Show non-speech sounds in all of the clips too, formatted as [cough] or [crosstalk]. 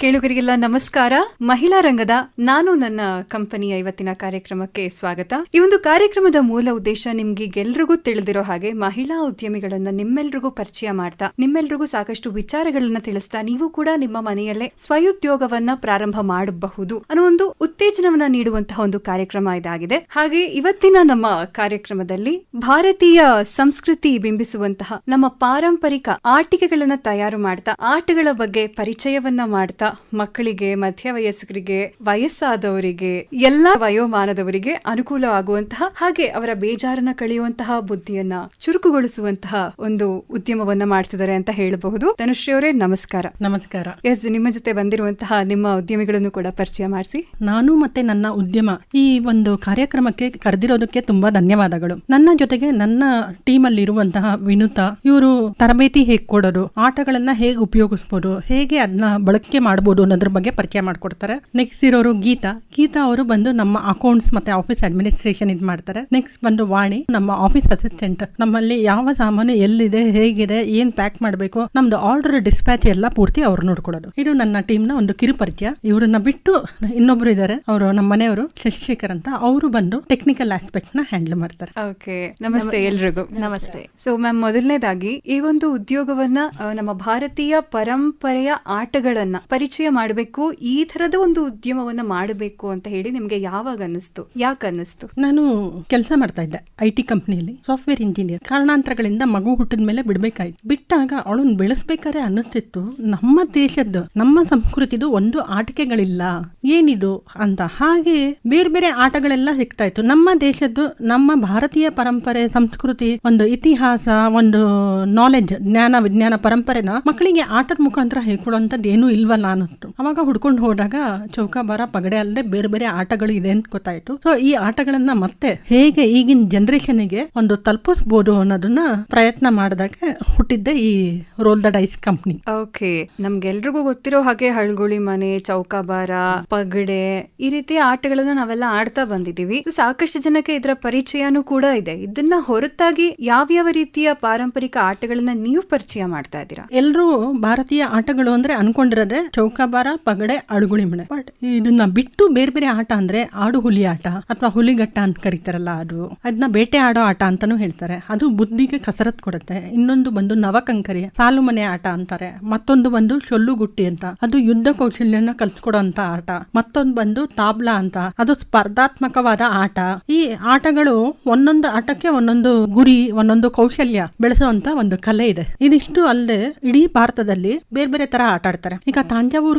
ಕೇಳುಗರಿಗೆಲ್ಲ ನಮಸ್ಕಾರ. ಮಹಿಳಾ ರಂಗದ ನಾನು ನನ್ನ ಕಂಪನಿಯ ಇವತ್ತಿನ ಕಾರ್ಯಕ್ರಮಕ್ಕೆ ಸ್ವಾಗತ. ಈ ಒಂದು ಕಾರ್ಯಕ್ರಮದ ಮೂಲ ಉದ್ದೇಶ ನಿಮ್ಗೆ ಎಲ್ರಿಗೂ ತಿಳಿದಿರೋ ಹಾಗೆ ಮಹಿಳಾ ಉದ್ಯಮಿಗಳನ್ನ ನಿಮ್ಮೆಲ್ರಿಗೂ ಪರಿಚಯ ಮಾಡ್ತಾ, ನಿಮ್ಮೆಲ್ರಿಗೂ ಸಾಕಷ್ಟು ವಿಚಾರಗಳನ್ನ ತಿಳಿಸ್ತಾ, ನೀವು ಕೂಡ ನಿಮ್ಮ ಮನೆಯಲ್ಲೇ ಸ್ವಯುದ್ಯೋಗವನ್ನ ಪ್ರಾರಂಭ ಮಾಡಬಹುದು ಅನ್ನೋ ಒಂದು ಉತ್ತೇಜನವನ್ನ ನೀಡುವಂತಹ ಒಂದು ಕಾರ್ಯಕ್ರಮ ಇದಾಗಿದೆ. ಹಾಗೆ ಇವತ್ತಿನ ನಮ್ಮ ಕಾರ್ಯಕ್ರಮದಲ್ಲಿ ಭಾರತೀಯ ಸಂಸ್ಕೃತಿ ಬಿಂಬಿಸುವಂತಹ ನಮ್ಮ ಪಾರಂಪರಿಕ ಆಟಿಕೆಗಳನ್ನ ತಯಾರು ಮಾಡ್ತಾ, ಆಟಗಳ ಬಗ್ಗೆ ಪರಿಚಯವನ್ನ ಮಾಡ್ತಾ ಮಕ್ಕಳಿಗೆ ಮಧ್ಯ ವಯಸ್ಕರಿಗೆ ವಯಸ್ಸಾದವರಿಗೆ ಎಲ್ಲಾ ವಯೋಮಾನದವರಿಗೆ ಅನುಕೂಲವಾಗುವಂತಹ ಹಾಗೆ ಅವರ ಬೇಜಾರನ್ನ ಕಳೆಯುವಂತಹ ಬುದ್ಧಿಯನ್ನ ಚುರುಕುಗೊಳಿಸುವಂತಹ ಒಂದು ಉದ್ಯಮವನ್ನ ಮಾಡ್ತಿದ್ದಾರೆ ಅಂತ ಹೇಳಬಹುದು. ಧನುಶ್ರೀ ಅವರೇ ನಮಸ್ಕಾರ. ನಮಸ್ಕಾರ. ಎಸ್ ನಿಮ್ಮ ಜೊತೆ ಬಂದಿರುವಂತಹ ನಿಮ್ಮ ಉದ್ಯಮಿಗಳನ್ನು ಕೂಡ ಪರಿಚಯ ಮಾಡಿಸಿ. ನಾನು ಮತ್ತೆ ನನ್ನ ಉದ್ಯಮ ಈ ಒಂದು ಕಾರ್ಯಕ್ರಮಕ್ಕೆ ಕರೆದಿರೋದಕ್ಕೆ ತುಂಬಾ ಧನ್ಯವಾದಗಳು. ನನ್ನ ಜೊತೆಗೆ ನನ್ನ ಟೀಮ್ ಅಲ್ಲಿ ಇರುವಂತಹ ವಿನುತಾ ಇವರು ತರಬೇತಿ ಹೇಗೆ ಕೊಡೋದು ಆಟಗಳನ್ನ ಹೇಗೆ ಉಪಯೋಗಿಸ್ಬೋದು ಹೇಗೆ ಅದನ್ನ ಬಳಕೆ ಮಾಡ್ಬೋದು ಅನ್ನೋದ್ರ ಬಗ್ಗೆ ಪರಿಚಯ ಮಾಡ್ಕೊಡ್ತಾರೆ. ನೆಕ್ಸ್ಟ್ ಇರೋರು ಗೀತಾ. ಗೀತಾ ಅವರು ಬಂದು ನಮ್ಮ ಅಕೌಂಟ್ಸ್ ಮತ್ತೆ ಆಫೀಸ್ ಅಡ್ಮಿನಿಸ್ಟ್ರೇಷನ್ ಇದು ಮಾಡ್ತಾರೆ. ನೆಕ್ಸ್ಟ್ ಬಂದು ವಾಣಿ. ನಮ್ಮ ಆಫೀಸ್ ಅಸಿಸ್ಟೆಂಟ್ ನಮ್ಮಲ್ಲಿ ಯಾವ ಸಾಮಾನು ಎಲ್ಲಿದೆ ಹೇಗಿದೆ ಏನ್ ಪ್ಯಾಕ್ ಮಾಡಬೇಕು ನಮ್ದು ಆರ್ಡರ್ ಡಿಸ್ಪ್ಯಾಚ್ ಎಲ್ಲ ಪೂರ್ತಿ ಅವ್ರು ನೋಡ್ಕೊಳ್ಳೋದು. ಇದು ನನ್ನ ಟೀಮ್ನ ಒಂದು ಕಿರು ಪರಿಚಯ. ಇವ್ರನ್ನ ಬಿಟ್ಟು ಇನ್ನೊಬ್ರು ಇದ್ದಾರೆ ಅವರು ನಮ್ಮ ಮನೆಯವರು ಶಶಿಶೇಖರ್ ಅಂತ. ಅವರು ಬಂದು ಟೆಕ್ನಿಕಲ್ ಆಸ್ಪೆಕ್ಟ್ನ ಹ್ಯಾಂಡಲ್ ಮಾಡ್ತಾರೆ. ಓಕೆ ನಮಸ್ತೆ ಎಲ್ರಿಗೂ. ನಮಸ್ತೆ. ಸೊ ಮ್ಯಾಮ್ ಮೊದಲನೇದಾಗಿ ಈ ಒಂದು ಉದ್ಯೋಗವನ್ನ ನಮ್ಮ ಭಾರತೀಯ ಪರಂಪರೆಯ ಆಟಗಳನ್ನ ಪರಿಚಯ ಮಾಡಬೇಕು, ಈ ತರದ ಒಂದು ಉದ್ಯಮವನ್ನ ಮಾಡಬೇಕು ಅಂತ ಹೇಳಿ ನಿಮ್ಗೆ ಯಾವಾಗ ಅನ್ನಿಸ್ತು? ಯಾಕೆ ಅನ್ನಿಸ್ತು? ನಾನು ಕೆಲಸ ಮಾಡ್ತಾ ಇದ್ದೆ ಐ ಟಿ ಕಂಪ್ನಿಯಲ್ಲಿ ಸಾಫ್ಟ್ವೇರ್ ಇಂಜಿನಿಯರ್ ಕಾರಣಾಂತರಗಳಿಂದ ಮಗು ಹುಟ್ಟಿದ ಮೇಲೆ ಬಿಡಬೇಕಾಯ್ತು. ಬಿಟ್ಟಾಗ ಅವಳನ್ನು ಬೆಳೆಸ್ಬೇಕಾದ್ರೆ ಅನ್ನಿಸ್ತಿತ್ತು, ನಮ್ಮ ದೇಶದ್ದು, ನಮ್ಮ ಸಂಸ್ಕೃತಿದು ಒಂದು ಆಟಿಕೆಗಳಿಲ್ಲ. ಏನಿದು ಅಂತ. ಹಾಗೆ ಬೇರೆ ಬೇರೆ ಆಟಗಳೆಲ್ಲ ಸಿಗ್ತಾ ಇತ್ತು. ನಮ್ಮ ದೇಶದ್ದು, ನಮ್ಮ ಭಾರತೀಯ ಪರಂಪರೆ, ಸಂಸ್ಕೃತಿ, ಒಂದು ಇತಿಹಾಸ, ಒಂದು ನಾಲೆಡ್ಜ್ ಜ್ಞಾನ, ವಿಜ್ಞಾನ, ಪರಂಪರೆನ ಮಕ್ಕಳಿಗೆ ಆಟದ ಮುಖಾಂತರ ಹೇಳ್ಕೊಡುವಂತದ್ದು ಏನೂ ಇಲ್ವಲ್ಲ ಅನ್ನಿಸ್ತು ಅವಾಗ ಹುಡ್ಕೊಂಡು ಹೋದಾಗ ಚೌಕಾಬಾರ ಪಗಡೆ ಅಲ್ಲದೆ ಬೇರೆ ಬೇರೆ ಆಟಗಳು ಇದೆ ಅಂತ ಗೊತ್ತಾಯ್ತು. ಸೊ ಈ ಆಟಗಳನ್ನ ಮತ್ತೆ ಹೇಗೆ ಈಗಿನ ಜನರೇಷನ್ಗೆ ಒಂದು ತಲುಪಿಸಬಹುದು ಅನ್ನೋದನ್ನ ಪ್ರಯತ್ನ ಮಾಡಿದಾಗ ಹುಟ್ಟಿದ್ದೆ ಈ roll the dice company okay ನಮ್ಗೆಲ್ರಿಗೂ ಗೊತ್ತಿರೋ ಹಾಗೆ ಹಳ್ಗುಳಿ ಮನೆ ಚೌಕಾಬಾರ ಪಗಡೆ ಈ ರೀತಿ ಆಟಗಳನ್ನ ನಾವೆಲ್ಲ ಆಡ್ತಾ ಬಂದಿದೀವಿ ಸಾಕಷ್ಟು ಜನಕ್ಕೆ ಇದರ ಪರಿಚಯನೂ ಕೂಡ ಇದೆ. ಇದನ್ನ ಹೊರತಾಗಿ ಯಾವ್ಯಾವ ರೀತಿಯ ಪಾರಂಪರಿಕ ಆಟಗಳನ್ನ ನೀವು ಪರಿಚಯ ಮಾಡ್ತಾ ಇದ್ದೀರಾ? ಎಲ್ಲರೂ ಭಾರತೀಯ ಆಟಗಳು ಅಂದ್ರೆ ಅನ್ಕೊಂಡಿರೋದೆ ಚೌಕಾಬಾರ ಪಗಡೆ, ಅಡುಗುಳಿ ಮಣೆ ಬಟ್ ಇದನ್ನ ಬಿಟ್ಟು ಬೇರೆ ಬೇರೆ ಆಟ ಅಂದ್ರೆ ಆಡು ಹುಲಿ ಆಟ ಅಥವಾ ಹುಲಿಗಟ್ಟ ಅಂತ ಕರೀತಾರಲ್ಲ ಅದು. ಅದನ್ನ ಬೇಟೆ ಆಡೋ ಆಟ ಅಂತಾನೂ ಹೇಳ್ತಾರೆ. ಅದು ಬುದ್ಧಿಗೆ ಕಸರತ್ ಕೊಡುತ್ತೆ. ಇನ್ನೊಂದು ಬಂದು ನವಕಂಕರಿ ಸಾಲು ಮನೆ ಆಟ ಅಂತಾರೆ. ಮತ್ತೊಂದು ಬಂದು ಶೊಲ್ಲು ಗುಟ್ಟಿ ಅಂತ. ಅದು ಯುದ್ಧ ಕೌಶಲ್ಯನ ಕಲ್ಸ್ಕೊಡೋ ಅಂತ ಆಟ. ಮತ್ತೊಂದು ಬಂದು ತಾಬ್ಲಾ ಅಂತ. ಅದು ಸ್ಪರ್ಧಾತ್ಮಕವಾದ ಆಟ. ಈ ಆಟಗಳು ಒಂದೊಂದು ಆಟಕ್ಕೆ ಒಂದೊಂದು ಗುರಿ, ಒಂದೊಂದು ಕೌಶಲ್ಯ ಬೆಳೆಸುವಂತ ಒಂದು ಕಲೆ ಇದೆ. ಇದಿಷ್ಟು ಅಲ್ಲದೆ ಇಡೀ ಭಾರತದಲ್ಲಿ ಬೇರೆ ಬೇರೆ ತರ ಆಟ ಆಡ್ತಾರೆ. ಈಗ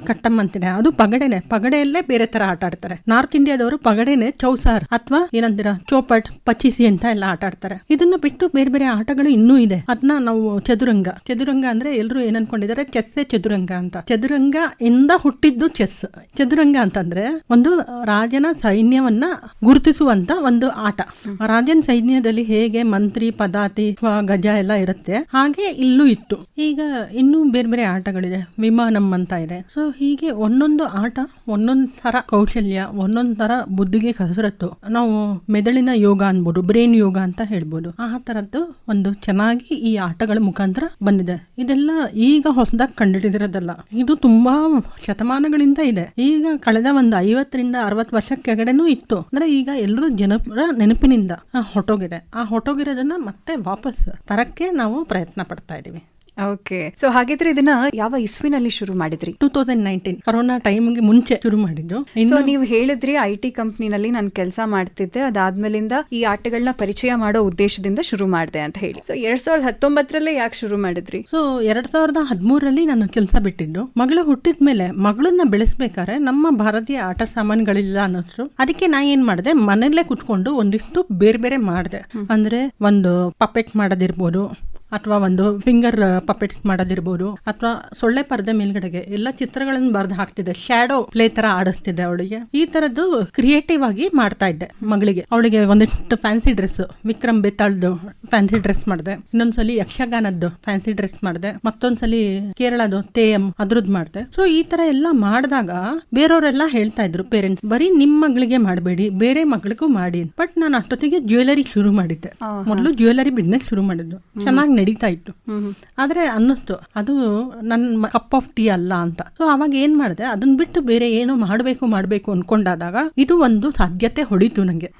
ಕಟ್ಟಮ್ ಅಂತಿದೆ. ಅದು ಪಗಡೆನೆ. ಪಗಡೆಯಲ್ಲೇ ಬೇರೆ ತರ ಆಟ ಆಡ್ತಾರೆ. ನಾರ್ತ್ ಇಂಡಿಯಾದವರು ಪಗಡೆನೆ ಚೌಸಾರ್ ಅಥವಾ ಏನಂದಿರ ಚೋಪಟ್, ಪಚಿಸಿ ಅಂತ ಎಲ್ಲ ಆಟ ಆಡ್ತಾರೆ. ಇದನ್ನ ಬಿಟ್ಟು ಬೇರೆ ಬೇರೆ ಆಟಗಳು ಇನ್ನೂ ಇದೆ. ಅದನ್ನ ನಾವು ಚದುರಂಗ. ಚದುರಂಗ ಅಂದ್ರೆ ಎಲ್ಲರೂ ಏನ್ ಅನ್ಕೊಂಡಿದ್ದಾರೆ? ಚೆಸ್ಸೇ ಚದುರಂಗ ಅಂತ. ಚದುರಂಗ ಇಂದ ಹುಟ್ಟಿದ್ದು ಚೆಸ್. ಚದುರಂಗ ಅಂತಂದ್ರೆ ಒಂದು ರಾಜನ ಸೈನ್ಯವನ್ನ ಗುರುತಿಸುವಂತ ಒಂದು ಆಟ. ರಾಜನ ಸೈನ್ಯದಲ್ಲಿ ಹೇಗೆ ಮಂತ್ರಿ, ಪದಾತಿ ಗಜ ಎಲ್ಲ ಇರುತ್ತೆ. ಹಾಗೆ ಇಲ್ಲೂ ಇತ್ತು. ಈಗ ಇನ್ನೂ ಬೇರೆ ಬೇರೆ ಆಟಗಳಿದೆ. ವಿಮಾನಂ ಅಂತ ಇದೆ. ಸೊ ಹೀಗೆ ಒಂದೊಂದು ಆಟ, ಒಂದೊಂದು ತರ ಕೌಶಲ್ಯ, ಒಂದೊಂದು ತರ ಬುದ್ಧಿಗೆ ಕಸರತ್ತು. ನಾವು ಮೆದುಳಿನ ಯೋಗ ಅನ್ಬೋದು, ಬ್ರೈನ್ ಯೋಗ ಅಂತ ಹೇಳ್ಬೋದು. ಆ ತರದ್ದು ಒಂದು ಚೆನ್ನಾಗಿ ಈ ಆಟಗಳ ಮುಖಾಂತರ ಬಂದಿದೆ. ಇದೆಲ್ಲ ಈಗ ಹೊಸದಾಗಿ ಕಂಡಿಡಿದಿರೋದಲ್ಲ ಇದು ತುಂಬಾ ಶತಮಾನಗಳಿಂದ ಇದೆ. ಈಗ ಕಳೆದ ಒಂದು ಐವತ್ತರಿಂದ ಅರವತ್ತು ವರ್ಷ ಕೆಳಗಡೆನೂ ಇತ್ತು. ಅಂದ್ರೆ ಈಗ ಎಲ್ಲರೂ ಜನಪರ ನೆನಪಿನಿಂದ ಹೊಟ್ಟೋಗಿದೆ ಆ ಹೊಟ್ಟೋಗಿರೋದನ್ನ ಮತ್ತೆ ವಾಪಸ್ ತರಕ್ಕೆ ನಾವು ಪ್ರಯತ್ನ ಪಡ್ತಾ ಇದೀವಿ. ಓಕೆ ಸೊ ಹಾಗಿದ್ರೆ ಇದನ್ನ ಯಾವ ಇಸ್ವಿನಲ್ಲಿ ಶುರು ಮಾಡಿದ್ರಿ? ಟೂ ತೌಸಂಡ್ ನೈನ್ಟೀನ್ ಕೊರೋನಾ ಟೈಮ್ಗೆ ಮುಂಚೆ ಶುರು ಮಾಡಿದ್ದು. ಸೊ ನೀವು ಹೇಳಿದ್ರಿ ಐ ಟಿ ಕಂಪ್ನಿನಲ್ಲಿ ನಾನು ಕೆಲಸ ಮಾಡ್ತಿದ್ದೆ. ಅದಾದ್ಮೇಲಿಂದ ಈ ಆಟಗಳನ್ನ ಪರಿಚಯ ಮಾಡೋ ಉದ್ದೇಶದಿಂದ ಶುರು ಮಾಡಿದೆ ಅಂತ ಹೇಳಿ. ಸೊ ಎರಡ್ ಸಾವಿರದ ಹತ್ತೊಂಬತ್ತರಲ್ಲೇ ಯಾಕೆ ಶುರು ಮಾಡಿದ್ರಿ? ಸೊ ಎರಡ್ ಸಾವಿರದ ಹದಿಮೂರರಲ್ಲಿ ನಾನು ಕೆಲಸ ಬಿಟ್ಟಿದ್ದು. ಮಗಳು ಹುಟ್ಟಿದ ಮೇಲೆ ಮಗಳನ್ನ ಬೆಳೆಸ್ಬೇಕಾದ್ರೆ ನಮ್ಮ ಭಾರತೀಯ ಆಟ ಸಾಮಾನುಗಳಿಲ್ಲ ಅನ್ನೋಷ್ಟು ಅದಕ್ಕೆ ನಾ ಏನ್ ಮಾಡಿದೆ? ಮನೆಯಲ್ಲೇ ಕುತ್ಕೊಂಡು ಒಂದಿಷ್ಟು ಬೇರೆ ಬೇರೆ ಮಾಡಿದೆ ಅಂದ್ರೆ ಒಂದು ಪಪೆಟ್ ಮಾಡೋದಿರ್ಬೋದು. ಅಥವಾ ಒಂದು ಫಿಂಗರ್ ಪಪೆಟ್ಸ್ ಮಾಡೋದಿರ್ಬೋದು ಅಥವಾ ಸೊಳ್ಳೆ ಪರದೆ ಮೇಲ್ಗಡೆಗೆ ಎಲ್ಲ ಚಿತ್ರಗಳನ್ನು ಬರೆದು ಹಾಕ್ತಿದ್ದೆ. ಶ್ಯಾಡೋ ಪ್ಲೇ ತರ ಆಡಿಸ್ತಿದ್ದೆ ಅವಳಿಗೆ. ಈ ತರದ್ದು ಕ್ರಿಯೇಟಿವ್ ಆಗಿ ಮಾಡ್ತಾ ಇದ್ದೆ ಮಗಳಿಗೆ. ಅವಳಿಗೆ ಒಂದಿಷ್ಟು ಫ್ಯಾನ್ಸಿ ಡ್ರೆಸ್ ವಿಕ್ರಮ್ ಬೆತ್ತಾಳ್ದು ಫ್ಯಾನ್ಸಿ ಡ್ರೆಸ್ ಮಾಡಿದೆ. ಇನ್ನೊಂದ್ಸಲಿ ಯಕ್ಷಗಾನದ್ದು ಫ್ಯಾನ್ಸಿ ಡ್ರೆಸ್ ಮಾಡಿದೆ. ಮತ್ತೊಂದ್ಸಲಿ ಕೇರಳದು ತೇಯಂ ಅದ್ರದ್ದು ಮಾಡಿದೆ. ಸೊ ಈ ತರ ಎಲ್ಲ ಮಾಡಿದಾಗ ಬೇರೆಯವರೆಲ್ಲ ಹೇಳ್ತಾ ಇದ್ರು ಪೇರೆಂಟ್ಸ್ ಬರೀ ನಿಮ್ಮ ಮಗಳಿಗೆ ಮಾಡಬೇಡಿ ಬೇರೆ ಮಗಳಿಗೂ ಮಾಡಿ. ಬಟ್ ನಾನು ಅಷ್ಟೊತ್ತಿಗೆ ಜ್ಯುವೆಲರಿ ಶುರು ಮಾಡಿದ್ದೆ. ಮೊದಲು ಜ್ಯುವೆಲರಿ ಬಿಸ್ನೆಸ್ ಶುರು ಮಾಡಿದ್ದು. ಚೆನ್ನಾಗಿ ನಡೀತಾ ಇತ್ತು. ಆದ್ರೆ ಅನ್ನಿಸ್ತು ಅದು ನನ್ನ ಕಪ್ ಆಫ್ ಟೀ ಅಲ್ಲ ಅಂತ. ಸೊ ಅವಾಗ ಏನ್ ಮಾಡಿದೆ ಅದನ್ನ ಬಿಟ್ಟು ಬೇರೆ ಏನೋ ಮಾಡಬೇಕು ಮಾಡಬೇಕು ಅನ್ಕೊಂಡಾದಾಗ ಇದು ಒಂದು ಸಾಧ್ಯತೆ ಹೊಡಿತು ನಂಗೆ.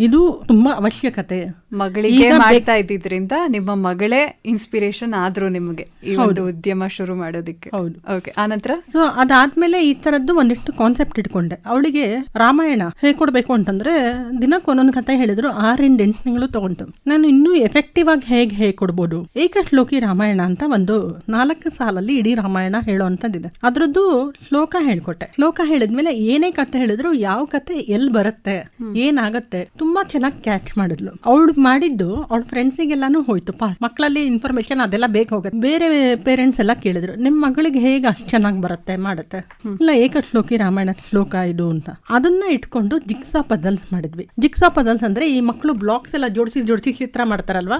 ಇದು ತುಂಬಾ ಅವಶ್ಯಕತೆ. ಮಗಳಿಗೆ ಮಾಡ್ತಾ ಇದ್ದಿದ್ರಿಂದ ನಿಮ್ಮ ಮಗಳೇ ಇನ್ಸ್ಪಿರೇಷನ್ ಆದ್ರು ನಿಮಗೆ ಈ ಒಂದು ಉದ್ಯಮ ಶುರು ಮಾಡೋದಿಕ್ಕೆ. ಹೌದು. ಓಕೆ ಆನಂತರ? ಸೊ ಅದಾದ್ಮೇಲೆ ಈ ತರದ್ದು ಒಂದಿಷ್ಟು ಕಾನ್ಸೆಪ್ಟ್ ಇಟ್ಕೊಂಡೆ. ಅವಳಿಗೆ ರಾಮಾಯಣ ಹೇಳ್ಕೊಡ್ಬೇಕು ಅಂತಂದ್ರೆ ದಿನಕ್ಕೆ ಒಂದೊಂದು ಕತೆ ಹೇಳಿದ್ರು ಆರಿಂದ ಎಂಟು ತಿಂಗಳು ತಗೊಂತು. ನಾನು ಇನ್ನೂ ಎಫೆಕ್ಟಿವ್ ಆಗಿ ಹೇಗೆ ಹೇಳ್ಕೊಡ್ಬೋದು ಏಕಶ್ಲೋಕಿ ರಾಮಾಯಣ ಅಂತ ಒಂದು ನಾಲ್ಕು ಸಾಲಲ್ಲಿ ಇಡೀ ರಾಮಾಯಣ ಹೇಳುವಂತದ್ದಿದೆ ಅದ್ರದ್ದು ಶ್ಲೋಕ ಹೇಳ್ಕೊಟ್ಟೆ. ಶ್ಲೋಕ ಹೇಳಿದ್ಮೇಲೆ ಏನೇ ಕತೆ ಹೇಳಿದ್ರು ಯಾವ ಕತೆ ಎಲ್ಲಿ ಬರುತ್ತೆ ಏನಾಗತ್ತೆ ತುಂಬಾ ಚೆನ್ನಾಗಿ ಕ್ಯಾಚ್ ಮಾಡಿದ್ಲು. ಅವಳು ಮಾಡಿದ್ದು ಅವಳ ಫ್ರೆಂಡ್ಸಿಗೆಲ್ಲಾನು ಹೋಯ್ತು. ಪಾಸ್. ಮಕ್ಕಳಲ್ಲಿ ಇನ್ಫಾರ್ಮೇಶನ್ ಅದೆಲ್ಲ ಬೇಕು ಹೋಗುತ್ತೆ. ಬೇರೆ ಪೇರೆಂಟ್ಸ್ ಎಲ್ಲ ಕೇಳಿದ್ರು ನಿಮ್ಮ ಮಗಳಿಗೆ ಹೇಗೆ ಅಷ್ಟು ಚೆನ್ನಾಗಿ ಬರುತ್ತೆ ಮಾಡುತ್ತೆ? ಇಲ್ಲ ಏಕ ಶ್ಲೋಕಿ ರಾಮಾಯಣ ಶ್ಲೋಕ ಇದು ಅಂತ. ಅದನ್ನ ಇಟ್ಕೊಂಡು ಜಿಕ್ಸಾ ಪಜಲ್ಸ್ ಮಾಡಿದ್ವಿ. ಜಿಕ್ಸಾ ಪಜಲ್ಸ್ ಅಂದ್ರೆ ಈ ಮಕ್ಕಳು ಬ್ಲಾಕ್ಸ್ ಎಲ್ಲ ಜೋಡಿಸಿ ಜೋಡಿಸಿ ಚಿತ್ರ ಮಾಡ್ತಾರಲ್ವಾ?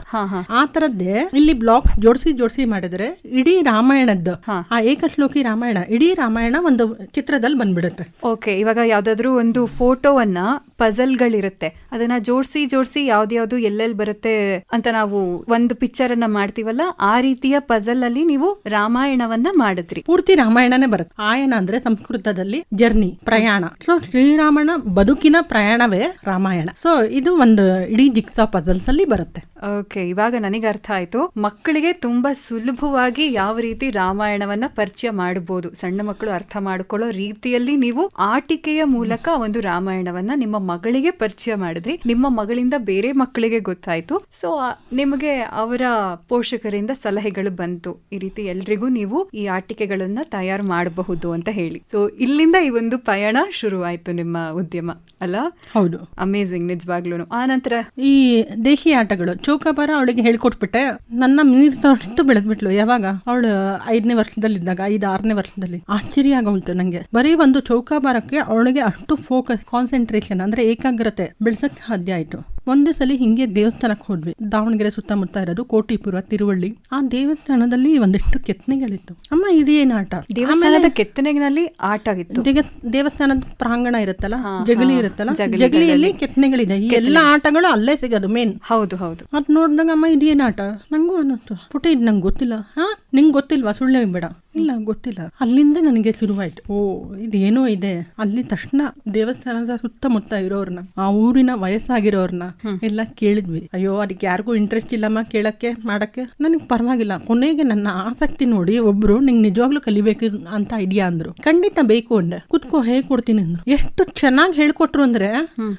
ಆ ತರದ್ದೇ ಇಲ್ಲಿ ಬ್ಲಾಕ್ ಜೋಡಿಸಿ ಜೋಡಿಸಿ ಮಾಡಿದ್ರೆ ಇಡೀ ರಾಮಾಯಣದ್ದು. ಆ ಏಕಶ್ಲೋಕಿ ರಾಮಾಯಣ ಇಡೀ ರಾಮಾಯಣ ಒಂದು ಚಿತ್ರದಲ್ಲಿ ಬಂದ್ಬಿಡುತ್ತೆ. ಓಕೆ ಇವಾಗ ಯಾವ್ದಾದ್ರು ಒಂದು ಫೋಟೋವನ್ನ ಪಜಲ್ಗಳಿರುತ್ತೆ ಅದನ್ನ ಜೋಡಿಸಿ ಜೋಡಿಸಿ ಯಾವ್ದ್ಯಾವ್ದು ಎಲ್ಲೆಲ್ಲಿ ಬರುತ್ತೆ ಅಂತ ನಾವು ಒಂದು ಪಿಕ್ಚರ್ ಅನ್ನ ಮಾಡ್ತೀವಲ್ಲ ಆ ರೀತಿಯ ಪಜಲ್ ಅಲ್ಲಿ ನೀವು ರಾಮಾಯಣವನ್ನ ಮಾಡಿದ್ರಿ. ಪೂರ್ತಿ ರಾಮಾಯಣನೇ ಬರುತ್ತೆ. ಆಯನ ಅಂದ್ರೆ ಸಂಸ್ಕೃತದಲ್ಲಿ ಜರ್ನಿ ಪ್ರಯಾಣ. ಸೊ ಶ್ರೀರಾಮನ ಬದುಕಿನ ಪ್ರಯಾಣವೇ ರಾಮಾಯಣ. ಸೊ ಇದು ಒಂದು ಇಡೀ ಜಿಕ್ಸಾ ಪಜಲ್ಸ್ ಅಲ್ಲಿ ಬರುತ್ತೆ. ಓಕೆ ಇವಾಗ ನನಗೆ ಅರ್ಥ ಆಯ್ತು. ಮಕ್ಕಳಿಗೆ ತುಂಬಾ ಸುಲಭವಾಗಿ ಯಾವ ರೀತಿ ರಾಮಾಯಣವನ್ನ ಪರಿಚಯ ಮಾಡಬಹುದು. ಸಣ್ಣ ಮಕ್ಕಳು ಅರ್ಥ ಮಾಡಿಕೊಳ್ಳೋ ರೀತಿಯಲ್ಲಿ ನೀವು ಆಟಿಕೆಯ ಮೂಲಕ ಒಂದು ರಾಮಾಯಣವನ್ನ ನಿಮ್ಮ ಮಗಳಿಗೆ ಪರಿಚಯ ಮಾಡಿದ್ರಿ. ನಿಮ್ಮ ಮಗಳಿಂದ ಬೇರೆ ಮಕ್ಕಳಿಗೆ ಗೊತ್ತಾಯ್ತು. ಸೊ ನಿಮಗೆ ಅವರ ಪೋಷಕರಿಂದ ಸಲಹೆಗಳು ಬಂತು. ಈ ರೀತಿ ಎಲ್ರಿಗೂ ನೀವು ಈ ಆಟಿಕೆಗಳನ್ನ ತಯಾರು ಮಾಡಬಹುದು ಅಂತ ಹೇಳಿ. ಸೊ ಇಲ್ಲಿಂದ ಈ ಒಂದು ಪಯಣ ಶುರುವಾಯ್ತು ನಿಮ್ಮ ಉದ್ಯಮ ಅಲ್ಲ? ಹೌದು. ಅಮೇಝಿಂಗ್ ನಿಜವಾಗ್ಲೂ ಆ ನಂತರ ಈ ದೇಶಿ ಆಟಗಳು ಚೌಕಾಬಾರ ಅವಳಿಗೆ ಹೇಳ್ಕೊಟ್ಬಿಟ್ಟೆ. ನನ್ನ ಮೀರಿದಷ್ಟು ಬೆಳೆದ್ಬಿಟ್ಲು ಯಾವಾಗ? ಅವಳು ಐದನೇ ವರ್ಷದಲ್ಲಿದ್ದಾಗ, ಐದು, ಆರನೇ ವರ್ಷದಲ್ಲಿ. ಆಶ್ಚರ್ಯ ಆಗೋಯ್ತು ನಂಗೆ. ಬರೀ ಒಂದು ಚೌಕಾಬಾರಕ್ಕೆ ಅವಳಿಗೆ ಅಷ್ಟು ಫೋಕಸ್ ಕಾನ್ಸಂಟ್ರೇಷನ್ ಅಂದ್ರೆ ಏಕಾಗ್ರತೆ ಬೆಳೆಸಕ್ ಸಾಧ್ಯ ಆಯ್ತು. ಒಂದೇ ಸಲ ಹಿಂಗೆ ದೇವಸ್ಥಾನಕ್ಕೆ ಹೋದ್ವಿ. ದಾವಣಗೆರೆ ಸುತ್ತಮುತ್ತ ಇರೋದು ಕೋಟಿಪುರ ತಿರುವಳ್ಳಿ. ಆ ದೇವಸ್ಥಾನದಲ್ಲಿ ಒಂದಿಷ್ಟು ಕೆತ್ತನೆಗಳಿತ್ತು. ಅಮ್ಮ ಇದೇನ್ ಆಟ? ದೇವಸ್ಥಾನದ ಕೆತ್ತನೆಗಳಲ್ಲಿ ಆಟ ಆಗಿತ್ತು. ದೇವಸ್ಥಾನದ ಪ್ರಾಂಗಣ ಇರುತ್ತಲ್ಲ ಜಗಲಿ ಇರುತ್ತಲ್ಲ. ಜಗಲಿಯಲ್ಲಿ ಕೆತ್ತನೆಗಳಿದೆ. ಈ ಎಲ್ಲ ಆಟಗಳು ಅಲ್ಲೇ ಸಿಗೋದು ಮೇನ್ ಹೌದು ಹೌದು. ಅದ್ ನೋಡ್ದಂಗ ಅಮ್ಮ ಇದೇನ್ ಆಟ? ನಂಗೂ ಅನ್ನಿಸ್ತು. ಪುಟ ಇದು ನಂಗೆ ಗೊತ್ತಿಲ್ಲ. ಹಾ ನಿಂಗೆ ಗೊತ್ತಿಲ್ವಾ? ಸುಳ್ಳು ಬೇಡ ಇಲ್ಲ ಗೊತ್ತಿಲ್ಲ. ಅಲ್ಲಿಂದ ನನಗೆ ಶುರುವಾಯ್ತು. ಓ ಇದೇನೋ ಇದೆ. ಅಲ್ಲಿ ತಕ್ಷಣ ದೇವಸ್ಥಾನದ ಸುತ್ತಮುತ್ತ ಇರೋರ್ನ ಆ ಊರಿನ ವಯಸ್ಸಾಗಿರೋರ್ನ ಎಲ್ಲ ಕೇಳಿದ್ವಿ. ಅಯ್ಯೋ ಅದಕ್ಕೆ ಯಾರಿಗೂ ಇಂಟ್ರೆಸ್ಟ್ ಇಲ್ಲಮ್ಮ ಕೇಳಕ್ಕೆ ಮಾಡಕ್ಕೆ? ನನಗೆ ಪರವಾಗಿಲ್ಲ. ಕೊನೆಗೆ ನನ್ನ ಆಸಕ್ತಿ ನೋಡಿ ಒಬ್ರು ನಿಂಗೆ ನಿಜವಾಗ್ಲೂ ಕಲಿಬೇಕು ಅಂತ ಐಡಿಯಾ ಅಂದ್ರು. ಖಂಡಿತ ಬೇಕು ಅಂದೆ. ಕುತ್ಕೋ ಹೇಗ್ ಕೊಡ್ತೀನಿ ಅಂದ್ರು. ಎಷ್ಟು ಚೆನ್ನಾಗಿ ಹೇಳ್ಕೊಟ್ರು ಅಂದ್ರೆ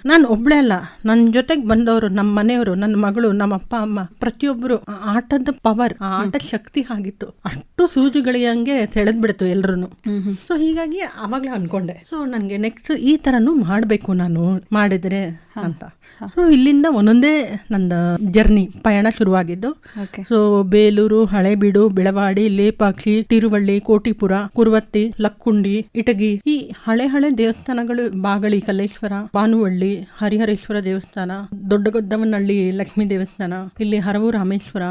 ನಾನು ಒಬ್ಳೆ ಅಲ್ಲ. ನನ್ನ ಜೊತೆಗೆ ಬಂದವರು ನಮ್ಮ ಮನೆಯವರು ನನ್ನ ಮಗಳು ನಮ್ಮ ಅಪ್ಪ ಅಮ್ಮ ಪ್ರತಿಯೊಬ್ಬರು ಆಟದ ಪವರ್ ಆ ಆಟದ ಶಕ್ತಿ ಆಗಿತ್ತು. ಅಷ್ಟು ಸೂಜಿಗಳಿಯಂಗೆ ಸೆಳೆದ್ ಬಿಡ್ತು ಎಲ್ರು ಸೊ ಹೀಗಾಗಿ ಅವಾಗ್ಲೇ ಅನ್ಕೊಂಡೆ. ಸೊ ನನಗೆ ನೆಕ್ಸ್ಟ್ ಈ ತರನು ಮಾಡಬೇಕು ನಾನು ಮಾಡಿದ್ರೆ ಅಂತ. ಸೊ ಇಲ್ಲಿಂದ ಒಂದೊಂದೇ ನಂದು ಜರ್ನಿ ಪಯಣ ಶುರುವಾಗಿದ್ದು. ಸೊ ಬೇಲೂರು ಹಳೆಬೀಡು ಬೆಳವಾಡಿ ಲೇಪಾಕ್ಷಿ ತಿರುವಳ್ಳಿ ಕೋಟಿಪುರ ಕುರುವತ್ತಿ ಲಕ್ಕುಂಡಿ ಇಟಗಿ ಈ ಹಳೆ ಹಳೆ ದೇವಸ್ಥಾನಗಳು ಬಾಗಳಿ ಕಲ್ಲೇಶ್ವರ ಬಾನುವಳ್ಳಿ ಹರಿಹರೇಶ್ವರ ದೇವಸ್ಥಾನ ದೊಡ್ಡಗೊದ್ದವನಹಳ್ಳಿ ಲಕ್ಷ್ಮೀ ದೇವಸ್ಥಾನ ಇಲ್ಲಿ ಹರವು ರಾಮೇಶ್ವರ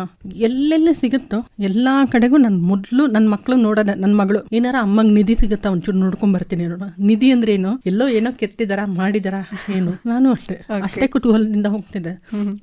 ಎಲ್ಲೆಲ್ಲ ಸಿಗುತ್ತೋ ಎಲ್ಲಾ ಕಡೆಗೂ ನನ್ನ ಮೊದ್ಲು ನನ್ ಮಕ್ಕಳು ನೋಡೋದ ನನ್ ಮಗಳು. ಏನಾರ ಅಮ್ಮಂಗ್ ನಿಧಿ ಸಿಗುತ್ತಾ ಒಂಚೂರು ನೋಡ್ಕೊಂಡ್ ಬರ್ತೀನಿ ನೋಡೋಣ ನಿಧಿ ಅಂದ್ರೆ ಏನು ಎಲ್ಲೋ ಏನೋ ಕೆತ್ತಿದಾರ ಮಾಡಿದಾರ ಏನು? ನಾನು ಅಷ್ಟೇ. ಅಷ್ಟೇ ಕುತೂಹಲದಿಂದ ಹೋಗ್ತಿದೆ.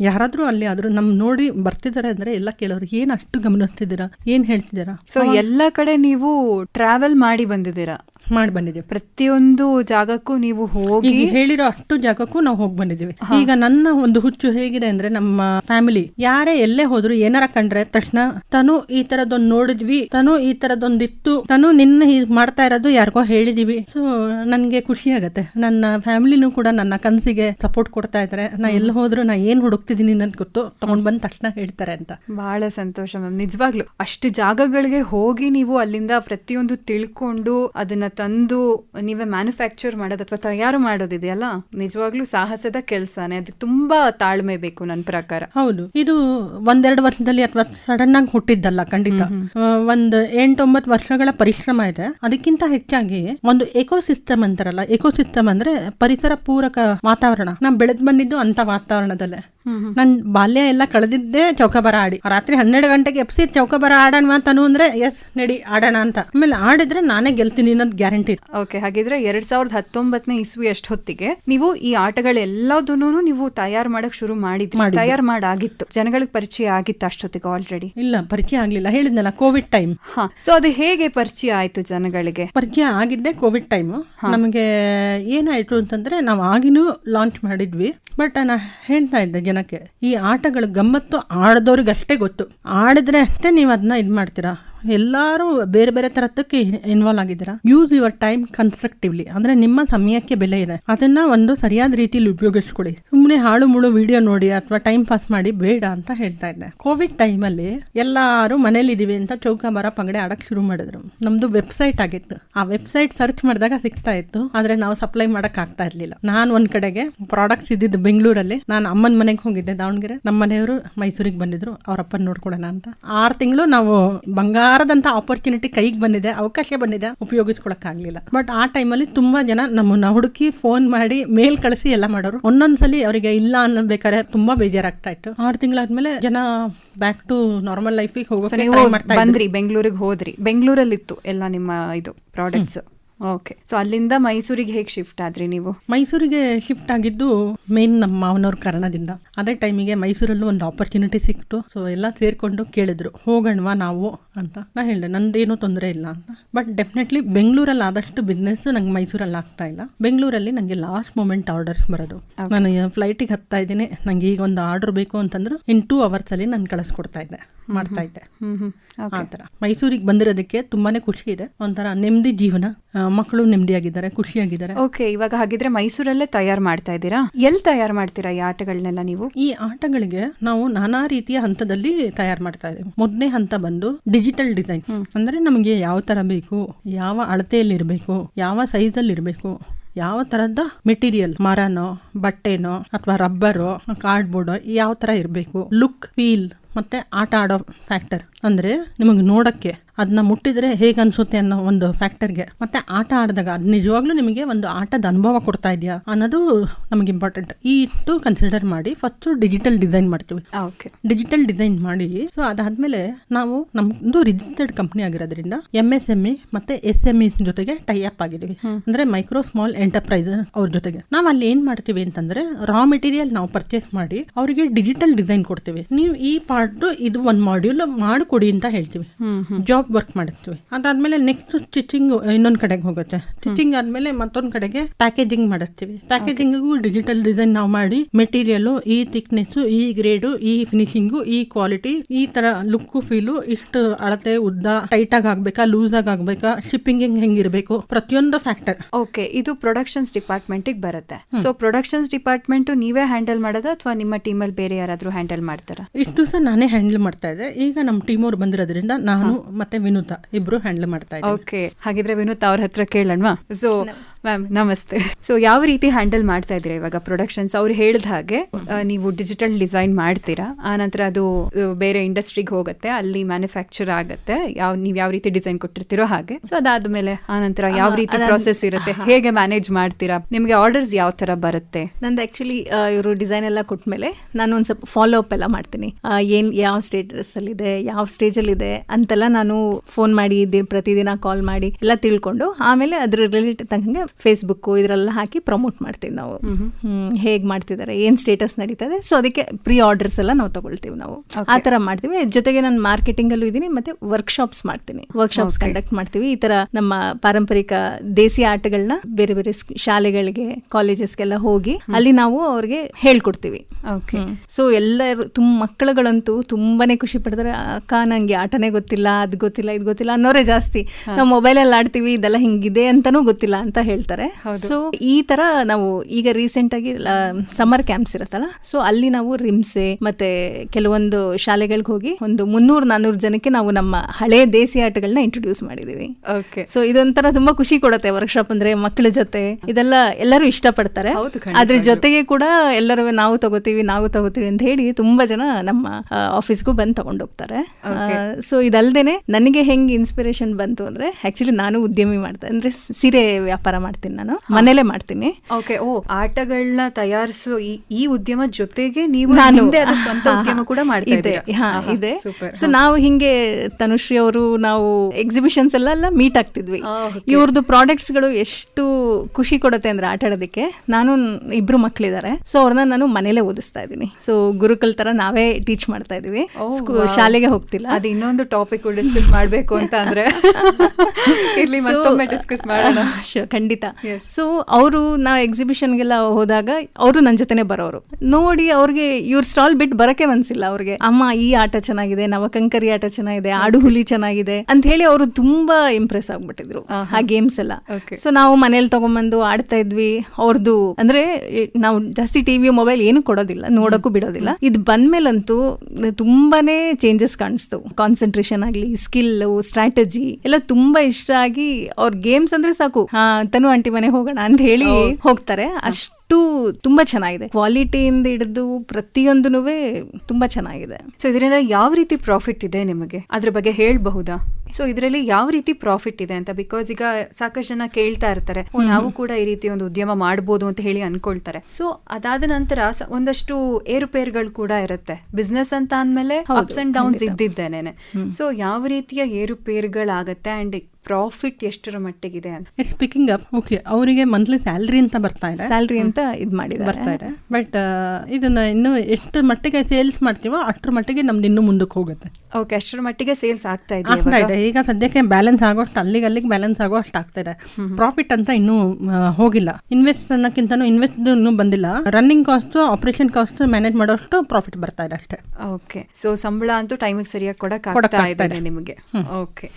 ಯಾರಾದ್ರೂ ಅಲ್ಲಿ ಆದ್ರೂ ನಮ್ ನೋಡಿ ಬರ್ತಿದಾರೆ ಅಂದ್ರೆ ಎಲ್ಲ ಕೇಳೋರು ಏನ್ ಅಷ್ಟು ಗಮನಿಸ್ತಿದ್ದೀರಾ ಏನ್ ಹೇಳ್ತಿದ್ದೀರಾ? ಸೊ ಎಲ್ಲ ಕಡೆ ನೀವು ಟ್ರಾವೆಲ್ ಮಾಡಿ ಬಂದಿದ್ದೀರಾ? ಮಾಡಿ ಬಂದಿದ್ದೀವಿ. ಪ್ರತಿಯೊಂದು ಜಾಗಕ್ಕೂ ನೀವು ಹೋಗಿ ಹೇಳಿರೋ ಅಷ್ಟು ಜಾಗಕ್ಕೂ ನಾವು ಹೋಗಿ ಬಂದಿದ್ದೀವಿ. ಈಗ ನನ್ನ ಒಂದು ಹುಚ್ಚು ಹೇಗಿದೆ ಅಂದ್ರೆ ನಮ್ಮ ಫ್ಯಾಮಿಲಿ. ಯಾರೇ ಎಲ್ಲೇ ಹೋದ್ರು ಏನಾರ ಕಂಡ್ರೆ ತಕ್ಷಣ ತನು ಈ ತರದೊಂದು ನೋಡಿದ್ವಿ ತನು ಈ ತರದೊಂದಿತ್ತು ತನು ನಿನ್ನ ಮಾಡ್ತಾ ಇರೋದು ಯಾರಿಗೋ ಹೇಳಿದೀವಿ. ಸೊ ನನ್ಗೆ ಖುಷಿ ಆಗತ್ತೆ. ನನ್ನ ಫ್ಯಾಮಿಲಿನೂ ಕೂಡ ನನ್ನ ಕನ್ಸಿಗೆ ಸಪೋರ್ಟ್ ಕೊಡ್ತಾ ಇದ್ದಾರೆ ನಾ ಎಲ್ಲಿ ಹೋದ್ರು ನಾ ಏನ್ ಹುಡುಕ್ತಿದೀನಿ ನನ್ ಗೊತ್ತು. ತಗೊಂಡ್ ಬಂದ ತಕ್ಷಣ ಹೇಳ್ತಾರೆ ಅಂತ. ಬಹಳ ಸಂತೋಷ ಮ್ಯಾಮ್. ನಿಜವಾಗ್ಲು ಅಷ್ಟು ಜಾಗಗಳಿಗೆ ಹೋಗಿ ನೀವು ಅಲ್ಲಿಂದ ಪ್ರತಿಯೊಂದು ತಿಳ್ಕೊಂಡು ಅದನ್ನ ತಂದು ನೀವೇ ಮ್ಯಾನುಫ್ಯಾಕ್ಚರ್ ಮಾಡೋದು ಅಥವಾ ತಯಾರು ಮಾಡೋದಿದೆಯಲ್ಲ ನಿಜವಾಗ್ಲೂ ಸಾಹಸದ ಕೆಲಸನೇ. ಅದಕ್ಕೆ ತುಂಬಾ ತಾಳ್ಮೆ ಬೇಕು ನನ್ನ ಪ್ರಕಾರ. ಹೌದು. ಇದು ಒಂದೆರಡು ವರ್ಷದಲ್ಲಿ ಅಥವಾ ಸಡನ್ ಆಗಿ ಹುಟ್ಟಿದ್ದಲ್ಲ ಖಂಡಿತ. ಒಂದು ಎಂಟೊಂಬತ್ತು ವರ್ಷಗಳ ಪರಿಶ್ರಮ ಇದೆ. ಅದಕ್ಕಿಂತ ಹೆಚ್ಚಾಗಿ ಒಂದು ಎಕೋ ಸಿಸ್ಟಮ್ ಅಂತಾರಲ್ಲ ಎಕೋ ಸಿಸ್ಟಮ್ ಅಂದ್ರೆ ಪರಿಸರ ಪೂರಕ ವಾತಾವರಣ. ನಾವು ಬೆಳೆದ್ ಬಂದಿದ್ದು ಅಂತ ವಾತಾವರಣದಲ್ಲೇ. ನನ್ ಬಾಲ್ಯ ಎಲ್ಲ ಕಳೆದಿದ್ದೆ ಚೌಕಾಬಾರ ಆಡಿ. ರಾತ್ರಿ ಹನ್ನೆರಡು ಗಂಟೆಗೆ ಎಪ್ಸಿ ಚೌಕಾಬಾರ ಆಡೋಣ ಅಂತ ಅನು ಅಂದ್ರೆ ಎಸ್ ನಡಿ ಆಡೋಣ ಅಂತ. ಆಮೇಲೆ ಆಡಿದ್ರೆ ನಾನೇ ಗೆಲ್ತೀನಿ ಅನ್ನೋದು ಗ್ಯಾರಂಟಿ. ಓಕೆ ಹಾಗಿದ್ರೆ ಎರಡ್ ಸಾವಿರದ ಹತ್ತೊಂಬತ್ತನೇ ಇಸ್ವಿ ಅಷ್ಟೊತ್ತಿಗೆ ನೀವು ಈ ಆಟಗಳೆಲ್ಲದನ್ನೂ ನೀವು ತಯಾರು ಮಾಡಕ್ ಶುರು ಮಾಡಿದ್ರಿ. ತಯಾರು ಮಾಡಾಗಿತ್ತು. ಜನಗಳಿಗೆ ಪರಿಚಯ ಆಗಿತ್ತು ಅಷ್ಟೊತ್ತಿಗೆ ಆಲ್ರೆಡಿ ಇಲ್ಲ ಪರಿಚಯ ಆಗ್ಲಿಲ್ಲ. ಹೇಳಿದ್ನಲ್ಲ ಕೋವಿಡ್ ಟೈಮ್. ಹಾ ಸೊ ಅದು ಹೇಗೆ ಪರಿಚಯ ಆಯ್ತು ಜನಗಳಿಗೆ? ಪರಿಚಯ ಆಗಿದ್ದೆ ಕೋವಿಡ್ ಟೈಮ್. ನಮಗೆ ಏನಾಯ್ತು ಅಂತಂದ್ರೆ ನಾವು ಆಗಿನೂ ಲಾಂಚ್ ಮಾಡಿದ್ವಿ. ಬಟ್ ನಾ ಹೇಳ್ತಾ ಇದ್ದೆ ಜನಕ್ಕೆ ಈ ಆಟಗಳು ಗಮ್ಮತ್ತು ಆಡದವ್ರಿಗಷ್ಟೇ ಗೊತ್ತು. ಆಡಿದ್ರೆ ಅಷ್ಟೇ ನೀವು ಅದನ್ನ ಇದು ಮಾಡ್ತೀರಾ ಎಲ್ಲರೂ ಬೇರೆ ಬೇರೆ ತರದಕ್ಕೆ ಇನ್ವಾಲ್ವ್ ಆಗಿದ್ದೀರಾ? ಯೂಸ್ ಯುವರ್ ಟೈಮ್ ಕನ್ಸ್ಟ್ರಕ್ಟಿವ್ಲಿ ಅಂದ್ರೆ ನಿಮ್ಮ ಸಮಯಕ್ಕೆ ಬೆಲೆ ಇದೆ. ಅದನ್ನ ಒಂದು ಸರಿಯಾದ ರೀತಿಯಲ್ಲಿ ಉಪಯೋಗಿಸ್ಕೊಳ್ಳಿ. ಸುಮ್ಮನೆ ಹಾಳು ಮುಳು ವಿಡಿಯೋ ನೋಡಿ ಅಥವಾ ಟೈಮ್ ಪಾಸ್ ಮಾಡಿ ಬೇಡ ಅಂತ ಹೇಳ್ತಾ ಇದ್ದೆ. ಕೋವಿಡ್ ಟೈಮಲ್ಲಿ ಎಲ್ಲರೂ ಮನೇಲಿದ್ದೀವಿ ಅಂತ ಚೌಕಾಬಾರ ಪಂಗಡೆ ಆಡಕ್ ಶುರು ಮಾಡಿದ್ರು. ನಮ್ದು ವೆಬ್ಸೈಟ್ ಆಗಿತ್ತು. ಆ ವೆಬ್ಸೈಟ್ ಸರ್ಚ್ ಮಾಡಿದಾಗ ಸಿಗ್ತಾ ಇತ್ತು. ಆದ್ರೆ ನಾವು ಸಪ್ಲೈ ಮಾಡಕ್ ಆಗ್ತಾ ಇರ್ಲಿಲ್ಲ. ನಾನು ಒಂದ್ ಕಡೆಗೆ ಪ್ರಾಡಕ್ಟ್ಸ್ ಇದ್ದಿದ್ದು ಬೆಂಗಳೂರಲ್ಲಿ. ನಾನು ಅಮ್ಮನ ಮನೆಗೆ ಹೋಗಿದ್ದೆ ದಾವಣಗೆರೆ. ನಮ್ಮ ಮನೆಯವರು ಮೈಸೂರಿಗೆ ಬಂದಿದ್ರು. ಅವ್ರ ಅಪ್ಪನ ನೋಡ್ಕೊಳ್ಳೋಣ ಅಂತ. ಆರು ತಿಂಗಳು ನಾವು ಬಂಗಾರದಂತ ಆಪರ್ಚುನಿಟಿ ಕೈಗೆ ಬಂದಿದೆ ಅವಕಾಶ ಬಂದಿದೆ ಉಪಯೋಗಿಸ್ಕೊಳಕ್ ಆಗ್ಲಿಲ್ಲ ಬಟ್ ಆ ಟೈಮಲ್ಲಿ ತುಂಬಾ ಜನ ನಮ್ಮನ್ನ ಹುಡುಕಿ ಫೋನ್ ಮಾಡಿ ಮೇಲ್ ಕಳಿಸಿ ಎಲ್ಲ ಮಾಡೋರು. ಒಂದೊಂದ್ಸಲಿ ಅವರಿಗೆ ಇಲ್ಲ ಅನ್ನಬೇಕಾದ್ರೆ ತುಂಬಾ ಬೇಜಾರಾಗ್ತಾ ಇತ್ತು. ಆರು ತಿಂಗಳಾದ್ಮೇಲೆ ಜನ ಬ್ಯಾಕ್ ಟು ನಾರ್ಮಲ್ ಲೈಫಿಗೆ ಹೋಗೋ ಹೋಗೋಕೆ. ಬಂದ್ರಿ ಬೆಂಗಳೂರಿಗೆ ಹೋದ್ರಿ. ಬೆಂಗಳೂರಲ್ಲಿ ಇತ್ತು ಎಲ್ಲ ನಿಮ್ಮ ಇದು ಪ್ರಾಡಕ್ಟ್ಸ್ ಓಕೆ ಸೊ ಅಲ್ಲಿಂದ ಮೈಸೂರಿಗೆ ಹೇಗೆ ಶಿಫ್ಟ್ ಆದ್ರಿ ನೀವು? ಮೈಸೂರಿಗೆ ಶಿಫ್ಟ್ ಆಗಿದ್ದು ಮೇನ್ ನಮ್ಮ ಮಾವನವ್ರ ಕಾರಣದಿಂದ. ಅದೇ ಟೈಮಿಗೆ ಮೈಸೂರಲ್ಲೂ ಒಂದು ಆಪರ್ಚುನಿಟಿ ಸಿಕ್ತು. ಸೊ ಎಲ್ಲ ಸೇರ್ಕೊಂಡು ಕೇಳಿದ್ರು. ಹೋಗಣ್ವಾ ನಾವು ಅಂತ. ನಾ ಹೇಳಿದೆ ನಂದೇನೂ ತೊಂದರೆ ಇಲ್ಲ ಅಂತ. ಬಟ್ ಡೆಫಿನೆಟ್ಲಿ ಬೆಂಗಳೂರಲ್ಲಿ ಆದಷ್ಟು ಬಿಸ್ನೆಸ್ ನಂಗೆ ಮೈಸೂರಲ್ಲಿ ಆಗ್ತಾ ಇಲ್ಲ. ಬೆಂಗಳೂರಲ್ಲಿ ನನಗೆ ಲಾಸ್ಟ್ ಮೂಮೆಂಟ್ ಆರ್ಡರ್ಸ್ ಬರೋದು. ನಾನು ಫ್ಲೈಟಿಗೆ ಹತ್ತಾ ಇದ್ದೀನಿ. ನಂಗೆ ಈಗ ಒಂದು ಆರ್ಡರ್ ಬೇಕು ಅಂತಂದ್ರೆ ಇನ್ ಟೂ ಅವರ್ಸಲ್ಲಿ ನಾನು ಕಳಿಸ್ಕೊಡ್ತಾ ಇದ್ದೆ. ಮಾಡ್ತಾ ಇದ್ದೆ. ಹ್ಮ್ ಹ್ಮ್. ಆ ಥರ. ಮೈಸೂರಿಗೆ ಬಂದಿರೋದಕ್ಕೆ ತುಂಬಾನೇ ಖುಷಿ ಇದೆ. ಒಂಥರ ನೆಮ್ಮದಿ ಜೀವನ. ಮಕ್ಕಳು ನೆಮ್ಮದಿಯಾಗಿದ್ದಾರೆ ಖುಷಿಯಾಗಿದ್ದಾರೆ. ಓಕೆ ಇವಾಗ ಹಾಗಿದ್ರೆ ಮೈಸೂರಲ್ಲೇ ತಯಾರು ಮಾಡ್ತಾ ಇದ್ದೀರಾ? ಎಲ್ಲಿ ತಯಾರು ಮಾಡ್ತೀರಾ ಈ ಆಟಗಳನ್ನೆಲ್ಲ ನೀವು? ಈ ಆಟಗಳಿಗೆ ನಾವು ನಾನಾ ರೀತಿಯ ಹಂತದಲ್ಲಿ ತಯಾರು ಮಾಡ್ತಾ ಇದ್ದೇವೆ. ಮೊದಲನೇ ಹಂತ ಬಂದು ಡಿಜಿಟಲ್ ಡಿಸೈನ್ ಅಂದ್ರೆ ನಮಗೆ ಯಾವ ತರ ಬೇಕು ಯಾವ ಅಳತೆಯಲ್ಲಿ ಇರಬೇಕು ಯಾವ ಅಲ್ಲಿ ಇರಬೇಕು ಯಾವ ತರದ ಮೆಟೀರಿಯಲ್ ಮರನೋ ಬಟ್ಟೆನೋ ಅಥವಾ ರಬ್ಬರೋ ಕಾರ್ಡ್ಬೋರ್ಡ್ ಯಾವ ತರ ಇರಬೇಕು ಲುಕ್ ಫೀಲ್ ಮತ್ತೆ ಆಟ ಆಡೋ ಫ್ಯಾಕ್ಟರ್ ಅಂದ್ರೆ ನಿಮಗೆ ನೋಡಕ್ಕೆ ಅದನ್ನ ಮುಟ್ಟಿದ್ರೆ ಹೇಗೆ ಅನಿಸುತ್ತೆ ಅನ್ನೋ ಒಂದು ಫ್ಯಾಕ್ಟರ್ಗೆ ಮತ್ತೆ ಆಟ ಆಡಿದಾಗ ಅದು ನಿಜವಾಗ್ಲೂ ನಿಮಗೆ ಒಂದು ಆಟದ ಅನುಭವ ಕೊಡ್ತಾ ಇದೆಯಾ ಅನ್ನೋದು ನಮಗೆ ಇಂಪಾರ್ಟೆಂಟ್ ಈ ಇಟ್ಟು ಕನ್ಸಿಡರ್ ಮಾಡಿ ಫಸ್ಟ್ ಡಿಜಿಟಲ್ ಡಿಸೈನ್ ಮಾಡ್ತೀವಿ. ಓಕೆ ಡಿಜಿಟಲ್ ಡಿಸೈನ್ ಮಾಡಿ ಸೊ ಅದಾದ್ಮೇಲೆ ನಾವು ನಮ್ದು ರಿಜಿಸ್ಟರ್ಡ್ ಕಂಪ್ನಿ ಆಗಿರೋದ್ರಿಂದ ಎಂ ಎಸ್ ಎಂ ಇ ಮತ್ತೆ ಎಸ್ ಎಂ ಇ ಜೊತೆಗೆ ಟೈ ಅಪ್ ಆಗಿದೀವಿ ಅಂದ್ರೆ ಮೈಕ್ರೋ ಸ್ಮಾಲ್ ಎಂಟರ್ಪ್ರೈಸ್ ಅವ್ರ ಜೊತೆಗೆ. ನಾವು ಅಲ್ಲಿ ಏನ್ ಮಾಡ್ತೀವಿ ಅಂತಂದ್ರೆ ರಾ ಮೆಟೀರಿಯಲ್ ನಾವು ಪರ್ಚೇಸ್ ಮಾಡಿ ಅವರಿಗೆ ಡಿಜಿಟಲ್ ಡಿಸೈನ್ ಕೊಡ್ತೀವಿ. ನೀವು ಈ ಪಾರ್ಟ್ ಇದು ಒಂದು ಮಾಡ್ಯೂಲ್ ಮಾಡಿಕೊಡಿ ಅಂತ ಹೇಳ್ತೀವಿ. ಜಾಬ್ ವರ್ಕ್ ಮಾಡಿರ್ತೀವಿ ಅದಾದ್ಮೇಲೆ ನೆಕ್ಸ್ಟ್ ಸ್ಟಿಚಿಂಗ್ ಇನ್ನೊಂದ್ ಕಡೆಗೆ ಹೋಗುತ್ತೆ. ಸ್ಟಿಚಿಂಗ್ ಆದ್ಮೇಲೆ ಮತ್ತೊಂದು ಕಡೆಗೆ ಪ್ಯಾಕೇಜಿಂಗ್ ಮಾಡಿರ್ತೀವಿ. ಪ್ಯಾಕೇಜಿಂಗ್ಗೂ ಡಿಜಿಟಲ್ ಡಿಸೈನ್ ನಾವು ಮಾಡಿ ಮೆಟೀರಿಯಲ್ ಈ ಥಿಕ್ನೆಸ್ ಈ ಗ್ರೇಡು ಈ ಫಿನಿಶಿಂಗು ಈ ಕ್ವಾಲಿಟಿ ಈ ತರ ಲುಕ್ ಫೀಲು ಇಷ್ಟು ಅಳತೆ ಉದ್ದ ಟೈಟ್ ಆಗಿ ಆಗ್ಬೇಕಾ ಲೂಸ್ ಆಗಿ ಆಗ್ಬೇಕಾ ಶಿಪ್ಪಿಂಗ್ ಹೆಂಗಿರ್ಬೇಕು ಪ್ರತಿಯೊಂದು ಫ್ಯಾಕ್ಟರ್ ಓಕೆ ಇದು ಪ್ರೊಡಕ್ಷನ್ಸ್ ಡಿಪಾರ್ಟ್ಮೆಂಟ್ ಬರುತ್ತೆ. ಸೊ ಪ್ರೊಡಕ್ಷನ್ಸ್ ಡಿಪಾರ್ಟ್ಮೆಂಟ್ ನೀವೇ ಹ್ಯಾಂಡಲ್ ಮಾಡೋದಾ ಅಥವಾ ನಿಮ್ಮ ಟೀಮಲ್ಲಿ ಬೇರೆ ಯಾರಾದ್ರೂ ಹ್ಯಾಂಡಲ್ ಮಾಡ್ತಾರಾ? ಇಷ್ಟು ದಿವಸ ನಾನೇ ಹ್ಯಾಂಡಲ್ ಮಾಡ್ತಾ ಇದ್ದೆ. ಈಗ ನಮ್ಮ ಟೀಮ್ ಅವ್ರು ಬಂದಿರೋದ್ರಿಂದ ನಾನು ಮತ್ತೆ ವಿನೂತ ಇಬ್ರು ಹ್ಯಾಂಡಲ್ ಮಾಡ್ತಾ ಇದ್ದೆ ಓಕೆ ಹಾಗಿದ್ರೆ ವಿನೂತ್ ಅವ್ರ ಹತ್ರ ಕೇಳೋಣವಾ? ಸೊ ಮ್ಯಾಮ್ ನಮಸ್ತೆ. ಸೊ ಯಾವ ರೀತಿ ಹ್ಯಾಂಡಲ್ ಮಾಡ್ತಾ ಇದ್ದೀರಾ ಇವಾಗ ಪ್ರೊಡಕ್ಷನ್ಸ್ ಅವ್ರು ಹೇಳಿದ ಹಾಗೆ ನೀವು ಡಿಜಿಟಲ್ ಡಿಸೈನ್ ಮಾಡ್ತೀರಾ ಆನಂತರ ಅದು ಬೇರೆ ಇಂಡಸ್ಟ್ರಿಗೆ ಹೋಗುತ್ತೆ ಅಲ್ಲಿ ಮ್ಯಾನುಫ್ಯಾಕ್ಚರ್ ಆಗುತ್ತೆ ಯಾವ ನೀವು ಯಾವ ರೀತಿ ಡಿಸೈನ್ ಕೊಟ್ಟಿರ್ತೀರೋ ಹಾಗೆ. ಸೊ ಅದಾದ್ಮೇಲೆ ಆನಂತರ ಯಾವ ರೀತಿ ಪ್ರೊಸೆಸ್ ಇರುತ್ತೆ ಹೇಗೆ ಮ್ಯಾನೇಜ್ ಮಾಡ್ತೀರಾ ನಿಮ್ಗೆ ಆರ್ಡರ್ಸ್ ಯಾವ ತರ ಬರುತ್ತೆ? ನಂದು ಆಕ್ಚುಲಿ ಇವರು ಡಿಸೈನ್ ಎಲ್ಲ ಕೊಟ್ಮೇಲೆ ನಾನು ಒಂದ್ ಸ್ವಲ್ಪ ಫಾಲೋ ಅಪ್ ಎಲ್ಲ ಮಾಡ್ತೀನಿ. ಏನು ಯಾವ ಸ್ಟೇಟಸಲ್ಲಿದೆ ಯಾವ ಸ್ಟೇಜಲ್ಲಿದೆ ಅಂತೆಲ್ಲ ನಾನು ಫೋನ್ ಮಾಡಿ ಪ್ರತಿದಿನ ಕಾಲ್ ಮಾಡಿ ಎಲ್ಲ ತಿಳ್ಕೊಂಡು ಆಮೇಲೆ ಅದ್ರ ರಿಲೇಟೆಡ್ ತಕ್ಕಂಗೆ ಫೇಸ್ಬುಕ್ಕು ಇದರೆಲ್ಲ ಹಾಕಿ ಪ್ರಮೋಟ್ ಮಾಡ್ತೀವಿ ನಾವು. ಹೇಗೆ ಮಾಡ್ತಿದ್ದಾರೆ ಏನು ಸ್ಟೇಟಸ್ ನಡೀತದೆ ಸೊ ಅದಕ್ಕೆ ಪ್ರೀ ಆರ್ಡರ್ಸ್ ಎಲ್ಲ ನಾವು ತಗೊಳ್ತೀವಿ ನಾವು. ಆ ಥರ ಮಾಡ್ತೀವಿ. ಜೊತೆಗೆ ನಾನು ಮಾರ್ಕೆಟಿಂಗಲ್ಲೂ ಇದ್ದೀನಿ ಮತ್ತೆ ವರ್ಕ್ಶಾಪ್ಸ್ ಮಾಡ್ತೀನಿ. ವರ್ಕ್ಶಾಪ್ಸ್ ಕಂಡಕ್ಟ್ ಮಾಡ್ತೀವಿ. ಈ ಥರ ನಮ್ಮ ಪಾರಂಪರಿಕ ದೇಸಿ ಆಟಗಳನ್ನ ಬೇರೆ ಬೇರೆ ಶಾಲೆಗಳಿಗೆ ಕಾಲೇಜಸ್ಗೆಲ್ಲ ಹೋಗಿ ಅಲ್ಲಿ ನಾವು ಅವ್ರಿಗೆ ಹೇಳ್ಕೊಡ್ತೀವಿ. ಓಕೆ ಸೊ ಎಲ್ಲರೂ ತುಂಬ ಮಕ್ಕಳುಗಳಂತೂ ತುಂಬಾನೇ ಖುಷಿ ಪಡ್ತಾರೆ ಅಕ್ಕ ನಂಗೆ ಆಟನೇ ಗೊತ್ತಿಲ್ಲ ಅದು ಗೊತ್ತಿಲ್ಲ ಇದು ಗೊತ್ತಿಲ್ಲ ಅನ್ನೋರೇ ಜಾಸ್ತಿ. ನಾವು ಮೊಬೈಲಲ್ಲಿ ಆಡ್ತೀವಿ ಇದೆಲ್ಲ ಹಿಂಗಿದೆ ಅಂತಾನೂ ಗೊತ್ತಿಲ್ಲ ಅಂತ ಹೇಳ್ತಾರೆ. ಸೊ ಈ ತರ ನಾವು ಈಗ ರೀಸೆಂಟ್ ಆಗಿ ಸಮ್ಮರ್ ಕ್ಯಾಂಪ್ಸ್ ಇರುತ್ತಲ್ಲ ಸೊ ಅಲ್ಲಿ ನಾವು ರಿಮ್ಸೆ ಮತ್ತೆ ಕೆಲವೊಂದು ಶಾಲೆಗಳಿಗೆ ಹೋಗಿ ಒಂದು ಮುನ್ನೂರು ನಾನ್ನೂರು ಜನಕ್ಕೆ ನಾವು ನಮ್ಮ ಹಳೆ ದೇಸಿ ಆಟಗಳನ್ನ ಇಂಟ್ರೊಡ್ಯೂಸ್ ಮಾಡಿದೀವಿ. ಓಕೆ ಸೊ ಇದೊಂಥರ ತುಂಬಾ ಖುಷಿ ಕೊಡುತ್ತೆ ವರ್ಕ್ಶಾಪ್ ಅಂದ್ರೆ ಮಕ್ಕಳ ಜೊತೆ. ಇದೆಲ್ಲ ಎಲ್ಲರೂ ಇಷ್ಟಪಡ್ತಾರೆ. ಅದ್ರ ಜೊತೆಗೆ ಕೂಡ ಎಲ್ಲರೂ ನಾವು ತಗೋತೀವಿ ನಾವು ತಗೋತೀವಿ ಅಂತ ಹೇಳಿ ತುಂಬಾ ಜನ ನಮ್ಮ ಆಫೀಸ್ಗೂ ಬಂದು ತಗೊಂಡೋಗ್ತಾರೆ ಸೊ ಇದಲ್ದೇನೆ ನನಗೆ ಹೆಂಗೆ ಇನ್ಸ್ಪಿರೇಷನ್ ಬಂತು ಅಂದ್ರೆ ಆಕ್ಚುಲಿ ನಾನು ಉದ್ಯಮಿ ಮಾಡ್ತೇನೆ ಅಂದ್ರೆ ಸೀರೆ ವ್ಯಾಪಾರ ಮಾಡ್ತೀನಿ ನಾನು ಮನೇಲೆ ಮಾಡ್ತೀನಿ. ಓಕೆ ಓ ಆಟಗಳನ್ನ ತಯಾರಿಸೋ ಈ ಉದ್ಯಮ ಜೊತೆಗೆ ನೀವು ನಾನು ಸ್ವಂತ [laughs] ಉದ್ಯಮ ಕೂಡ ಮಾಡ್ತಾ ಇದೆ. ಸೊ ನಾವು ಹಿಂಗೆ ತನುಶ್ರೀ ಅವರು ನಾವು ಎಕ್ಸಿಬಿಷನ್ಸ್ ಎಲ್ಲ ಮೀಟ್ ಆಗ್ತಿದ್ವಿ. ಇವ್ರದ್ದು ಪ್ರಾಡಕ್ಟ್ಸ್ಗಳು ಎಷ್ಟು ಖುಷಿ ಕೊಡುತ್ತೆ ಅಂದ್ರೆ ಆಟ ಆಡೋದಕ್ಕೆ ನಾನು ಇಬ್ರು ಮಕ್ಳಿದ್ದಾರೆ ಸೊ ಅವ್ರನ್ನ ನಾನು ಮನೇಲೆ ಓದಿಸ್ತಾ ಇದ್ದೀನಿ. ಸೊ ಗುರುಕಲ್ ತರ ನಾವೇ ಟೀಚ್ ಮಾಡ್ತಾ ಇದೀವಿ ಸ್ಕೂ- wow. ಶಾಲೆಗೆ ಹೋಗ್ತಿಲ್ಲ. ಅದು ಇನ್ನೊಂದು ಟಾಪಿಕ್ ಡಿಸ್ಕಸ್ ಮಾಡಬೇಕು ಅಂತ ಅಂದ್ರೆ. [laughs] So, ಮತ್ತೊಮ್ಮೆ ಡಿಸ್ಕಸ್ ಮಾಡೋಣ. [laughs] ಖಂಡಿತ. ಸೊ ಅವರು ನಾವು ಎಕ್ಸಿಬಿಷನ್ಗೆಲ್ಲ ಹೋದಾಗ ಅವರು ನನ್ನ ಜೊತೆನೆ ಬರೋರು. ನೋಡಿ ಅವ್ರಿಗೆ ಇವ್ರ ಸ್ಟಾಲ್ ಬಿಟ್ಟು ಬರಕ್ಕೆ ಮನ್ಸಿಲ್ಲ ಅವ್ರಿಗೆ. ಅಮ್ಮ ಈ ಆಟ ಚೆನ್ನಾಗಿದೆ ನವಕಂಕರಿ ಆಟ ಚೆನ್ನಾಗಿದೆ ಆಡು ಹುಲಿ ಚೆನ್ನಾಗಿದೆ ಅಂತ ಹೇಳಿ ಅವರು ತುಂಬಾ ಇಂಪ್ರೆಸ್ ಆಗ್ಬಿಟ್ಟಿದ್ರು. ಆ ಗೇಮ್ಸ್ ಎಲ್ಲ. ಸೊ ನಾವು ಮನೇಲಿ ತಗೊಂಬಂದು ಆಡ್ತಾ ಇದ್ವಿ. ಅವ್ರದ್ದು ಅಂದ್ರೆ ನಾವು ಜಾಸ್ತಿ ಟಿವಿ ಮೊಬೈಲ್ ಏನು ಕೊಡೋದಿಲ್ಲ ನೋಡಕ್ಕೂ ಬಿಡೋದಿಲ್ಲ. ಇದು ಬಂದ್ಮೇಲಂತೂ ತುಂಬಾನೇ ಚೇಂಜಸ್ ಕಾಣಿಸ್ತು. ಕಾನ್ಸಂಟ್ರೇಷನ್ ಆಗಲಿ ಸ್ಕಿಲ್ ಸ್ಟ್ರಾಟಜಿ ಎಲ್ಲ ತುಂಬಾ ಇಷ್ಟ ಆಗಿ ಅವ್ರ ಗೇಮ್ಸ್ ಅಂದ್ರೆ ಸಾಕು. ಹಾ ತನು ಆಂಟಿ ಮನೆ ಹೋಗೋಣ ಅಂತ ಹೇಳಿ ಹೋಗ್ತಾರೆ. ಅಷ್ಟು ತುಂಬಾ ಚೆನ್ನಾಗಿದೆ. ಕ್ವಾಲಿಟಿಯಿಂದ ಹಿಡಿದು ಪ್ರತಿಯೊಂದೂ ತುಂಬಾ ಚೆನ್ನಾಗಿದೆ. ಸೊ ಇದರಿಂದ ಯಾವ ರೀತಿ ಪ್ರಾಫಿಟ್ ಇದೆ ನಿಮಗೆ? ಅದ್ರ ಬಗ್ಗೆ ಹೇಳ್ಬಹುದಾ? ಸೊ ಇದರಲ್ಲಿ ಯಾವ ರೀತಿ ಪ್ರಾಫಿಟ್ ಇದೆ ಅಂತ? ಬಿಕಾಸ್ ಈಗ ಸಾಕಷ್ಟು ಜನ ಕೇಳ್ತಾ ಇರ್ತಾರೆ ಓ ನಾವು ಕೂಡ ಈ ರೀತಿ ಒಂದು ಉದ್ಯಮ ಮಾಡ್ಬೋದು ಅಂತ ಹೇಳಿ ಅನ್ಕೊಳ್ತಾರೆ. ಸೊ ಅದಾದ ನಂತರ ಒಂದಷ್ಟು ಏರುಪೇರುಗಳು ಕೂಡ ಇರುತ್ತೆ. ಬಿಸ್ನೆಸ್ ಅಂತ ಅಂದ್ಮೇಲೆ ಅಪ್ಸ್ ಅಂಡ್ ಡೌನ್ಸ್. ಇದ್ದಿದ್ದೇನೆ ಸೊ ಯಾವ ರೀತಿಯ ಏರುಪೇರುಗಳಾಗತ್ತೆ ಅಂಡ್ ಪ್ರಾಫಿಟ್ ಎಷ್ಟರ ಮಟ್ಟಿಗಿದೆ ಅಂತ? ಸ್ಪೀಕಿಂಗ್ ಅಪ್ ಓಕೆ ಅವರಿಗೆ ಮಂತ್ಲಿ ಸ್ಯಾಲ್ರಿ ಅಂತ ಬರ್ತಾ ಇದೆ. ಸ್ಯಾಲ್ರಿ ಅಂತ ಇದು ಮಾಡಿದ ಬರ್ತಾ ಇದೆ. ಬಟ್ ಇದನ್ನ ಇನ್ನು ಎಷ್ಟು ಮಟ್ಟಿಗೆ ಸೇಲ್ಸ್ ಮಾಡ್ತೀವೋ ಅಷ್ಟರ ಮಟ್ಟಿಗೆ ನಮ್ದು ಇನ್ನು ಮುಂದಕ್ಕೆ ಹೋಗುತ್ತೆ. ಓಕೆ ಅಷ್ಟರ ಮಟ್ಟಿಗೆ ಸೇಲ್ಸ್ ಆಗ್ತಾ ಇದೆ. ಈಗ ಸದ್ಯಕ್ಕೆ ಬ್ಯಾಲೆನ್ಸ್ ಆಗೋಷ್ಟು ಅಲ್ಲಿಗೆ ಅಲ್ಲಿಗೆ ಬ್ಯಾಲೆನ್ಸ್ ಆಗೋ ಅಷ್ಟು ಆಗ್ತಾ ಇದೆ ಪ್ರಾಫಿಟ್ ಅಂತ ಇನ್ನೂ ಹೋಗಿಲ್ಲ. ಇನ್ವೆಸ್ಟ್ ಅನ್ನೋಕ್ಕಿಂತನೂ ಇನ್ವೆಸ್ಟ್ ಇನ್ನೂ ಬಂದಿಲ್ಲ. Running cost operation cost manage ಮಾಡೋಷ್ಟು ಪ್ರಾಫಿಟ್ ಬರ್ತಾ ಇದೆ ಅಷ್ಟೇ. ಓಕೆ ಸೊ ಸಂಬಳ ಅಂತೂ ಟೈಮಿಗೆ ಸರಿಯಾಗಿ ಕೊಡಕ್ ಇದೆ. ನಿಮಗೆ. ಓಕೆ.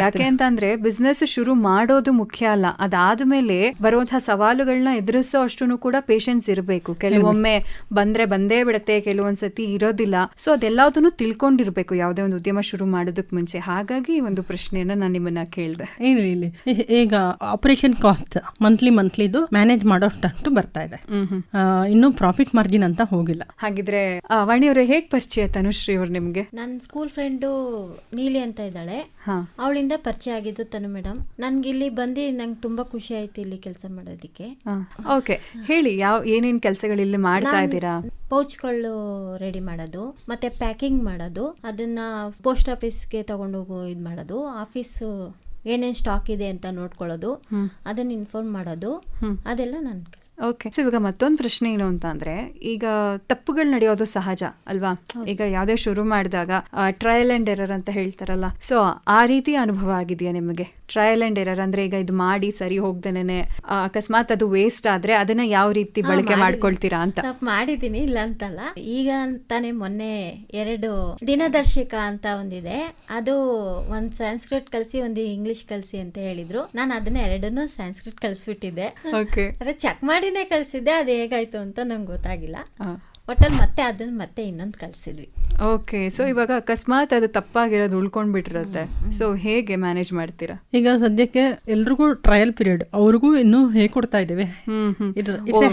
ಯಾಕೆ ಅಂತಂದ್ರೆ ಬಿಸ್ನೆಸ್ ಶುರು ಮಾಡೋದು ಮುಖ್ಯ ಅಲ್ಲ. ಅದಾದ್ಮೇಲೆ ಬರುವಂತಹ ಸವಾಲುಗಳನ್ನ ಎದುರಿಸೋ ಅಷ್ಟು ಕೂಡ ಪೇಷನ್ಸ್ ಇರಬೇಕು. ಕೆಲವೊಮ್ಮೆ ಬಂದ್ರೆ ಬಂದೇ ಬಿಡುತ್ತೆ ಕೆಲವೊಂದ್ಸತಿ ಇರೋದಿಲ್ಲ. ಸೊ ಅದೆಲ್ಲದನ್ನು ತಿಳ್ಕೊಂಡಿರ್ಬೇಕು. ಯಾವುದೇ ಒಂದು ಉದ್ಯಮ ಶುರು ಮಾಡೋದಕ್ ಮುಂಚೆ. ಹಾಗಾಗಿ ಒಂದು ಪ್ರಶ್ನೆಯನ್ನ ನಾನು ನಿಮ್ಮನ್ನ ಕೇಳಿದೆ. ಇಲ್ಲಿ ಇಲ್ಲಿ. ಈಗ ಆಪರೇಷನ್ ಕಾಸ್ಟ್ ಮಂತ್ಲಿ ಮಂತ್ಲಿದು ಮ್ಯಾನೇಜ್ ಮಾಡೋಷ್ಟು ಬರ್ತಾ ಇದೆ. ಇನ್ನೂ ಪ್ರಾಫಿಟ್ ಮಾರ್ಜಿನ್ ಅಂತ ಹೋಗಿಲ್ಲ. ಹಾಗಿದ್ರೆ ವಾಣಿ ಅವರೇ ಹೇಗ್ ಪರಿಚಯ ತನುಶ್ರೀ ಅವ್ರು ನಿಮ್ಗೆ? ನನ್ನ ಸ್ಕೂಲ್ ಫ್ರೆಂಡು ನೀಲಿ ಅಂತ ಇದ್ದಾಳೆ. ಹಾ. ಅವಳಿಂದ ಪರಿಚಯ ಆಗಿದ್ದು ತನು ಮೇಡಮ್ ನನ್ಗೆ ಇಲ್ಲಿ ಬಂದು ನಂಗೆ ತುಂಬಾ ಖುಷಿ ಆಯ್ತು ಇಲ್ಲಿ ಕೆಲಸ ಮಾಡೋದಕ್ಕೆ. ಓಕೆ ಹೇಳಿ ಯಾವ ಏನೇನ್ ಕೆಲಸಗಳು ಇಲ್ಲಿ ಮಾಡ್ತಾ ಇದ್ದೀರಾ? ಪೌಚ್ಗಳು ರೆಡಿ ಮಾಡೋದು ಮತ್ತೆ ಪ್ಯಾಕಿಂಗ್ ಮಾಡೋದು ಅದನ್ನ ಪೋಸ್ಟ್ ಆಫೀಸ್ಗೆ ತಗೊಂಡೋಗೋ ಇದು ಮಾಡೋದು ಆಫೀಸ್ ಏನೇನು ಸ್ಟಾಕ್ ಇದೆ ಅಂತ ನೋಡ್ಕೊಳ್ಳೋದು ಅದನ್ನ ಇನ್ಫಾರ್ಮ್ ಮಾಡೋದು ಅದೆಲ್ಲ ನನ್ನ ಕೆಲಸ ಓಕೆ ಸೊ ಇವಾಗ ಮತ್ತೊಂದು ಪ್ರಶ್ನೆ ಏನು ಅಂತ ಅಂದ್ರೆ ಈಗ ತಪ್ಪುಗಳು ನಡೆಯೋದು ಸಹಜ ಅಲ್ವಾ? ಈಗ ಯಾವ್ದೇ ಶುರು ಮಾಡಿದಾಗ ಟ್ರಯಲ್ ಅಂಡ್ ಎರರ್ ಅಂತ ಹೇಳ್ತಾರಲ್ಲ. ಸೊ ಆ ರೀತಿ ಅನುಭವ ಆಗಿದೆಯಾ ನಿಮಗೆ? ಟ್ರಯಲ್ ಅಂಡ್ ಎರರ್ ಅಂದ್ರೆ ಈಗ ಇದು ಮಾಡಿ ಸರಿ ಹೋಗ್ದೇನೆ ಅಕಸ್ಮಾತ್ ಅದು ವೇಸ್ಟ್ ಆದ್ರೆ ಅದನ್ನ ಯಾವ ರೀತಿ ಬಳಕೆ. ಮಾಡ್ಕೊಳ್ತೀರಾ ಅಂತ? ಮಾಡಿದೀನಿ ಮಾಡಿದ್ದೀನಿ ಇಲ್ಲ ಅಂತಲ್ಲ. ಈಗ ತಾನೇ ಮೊನ್ನೆ ಎರಡು ದಿನದರ್ಶಕ ಅಂತ ಒಂದಿದೆ. ಅದು ಒಂದ್ ಸಂಸ್ಕೃತ್ ಕಲಿಸಿ ಒಂದು ಇಂಗ್ಲಿಷ್ ಕಲಿಸಿ ಅಂತ ಹೇಳಿದ್ರು. ನಾನು ಅದನ್ನ ಎರಡನ್ನೂ ಸಂಸ್ಕೃತ್ ಕಲಿಸ್ಬಿಟ್ಟಿದ್ದೆ. ಚೆಕ್ ಮಾಡಿನೇ ಕಳ್ಸಿದ್ದೆ ಅದು ಹೇಗಾಯ್ತು ಅಂತ ನಂಗೆ ಗೊತ್ತಾಗಿಲ್ಲ. ಒಟ್ಟಲ್ಲಿ ಮತ್ತೆ ಅದನ್ನ ಮತ್ತೆ ಇನ್ನೊಂದು ಕಲಿಸಿದ್ವಿ ಓಕೆ ಸೊ ಇವಾಗ ಅಕಸ್ಮಾತ್ ಅದು ತಪ್ಪಾಗಿರೋದು ಉಳ್ಕೊಂಡ್ ಬಿಟ್ಟಿರುತ್ತೆ ಸೊ ಹೇಗೆ ಮ್ಯಾನೇಜ್ ಮಾಡ್ತೀರಾ? ಈಗ ಸದ್ಯಕ್ಕೆ ಎಲ್ರಿಗೂ ಟ್ರಯಲ್ ಪೀರಿಯಡ್ ಅವ್ರಿಗೂ ಇನ್ನು ಹೇಗೆ ಕೊಡ್ತಾ ಇದ್ದೇವೆ?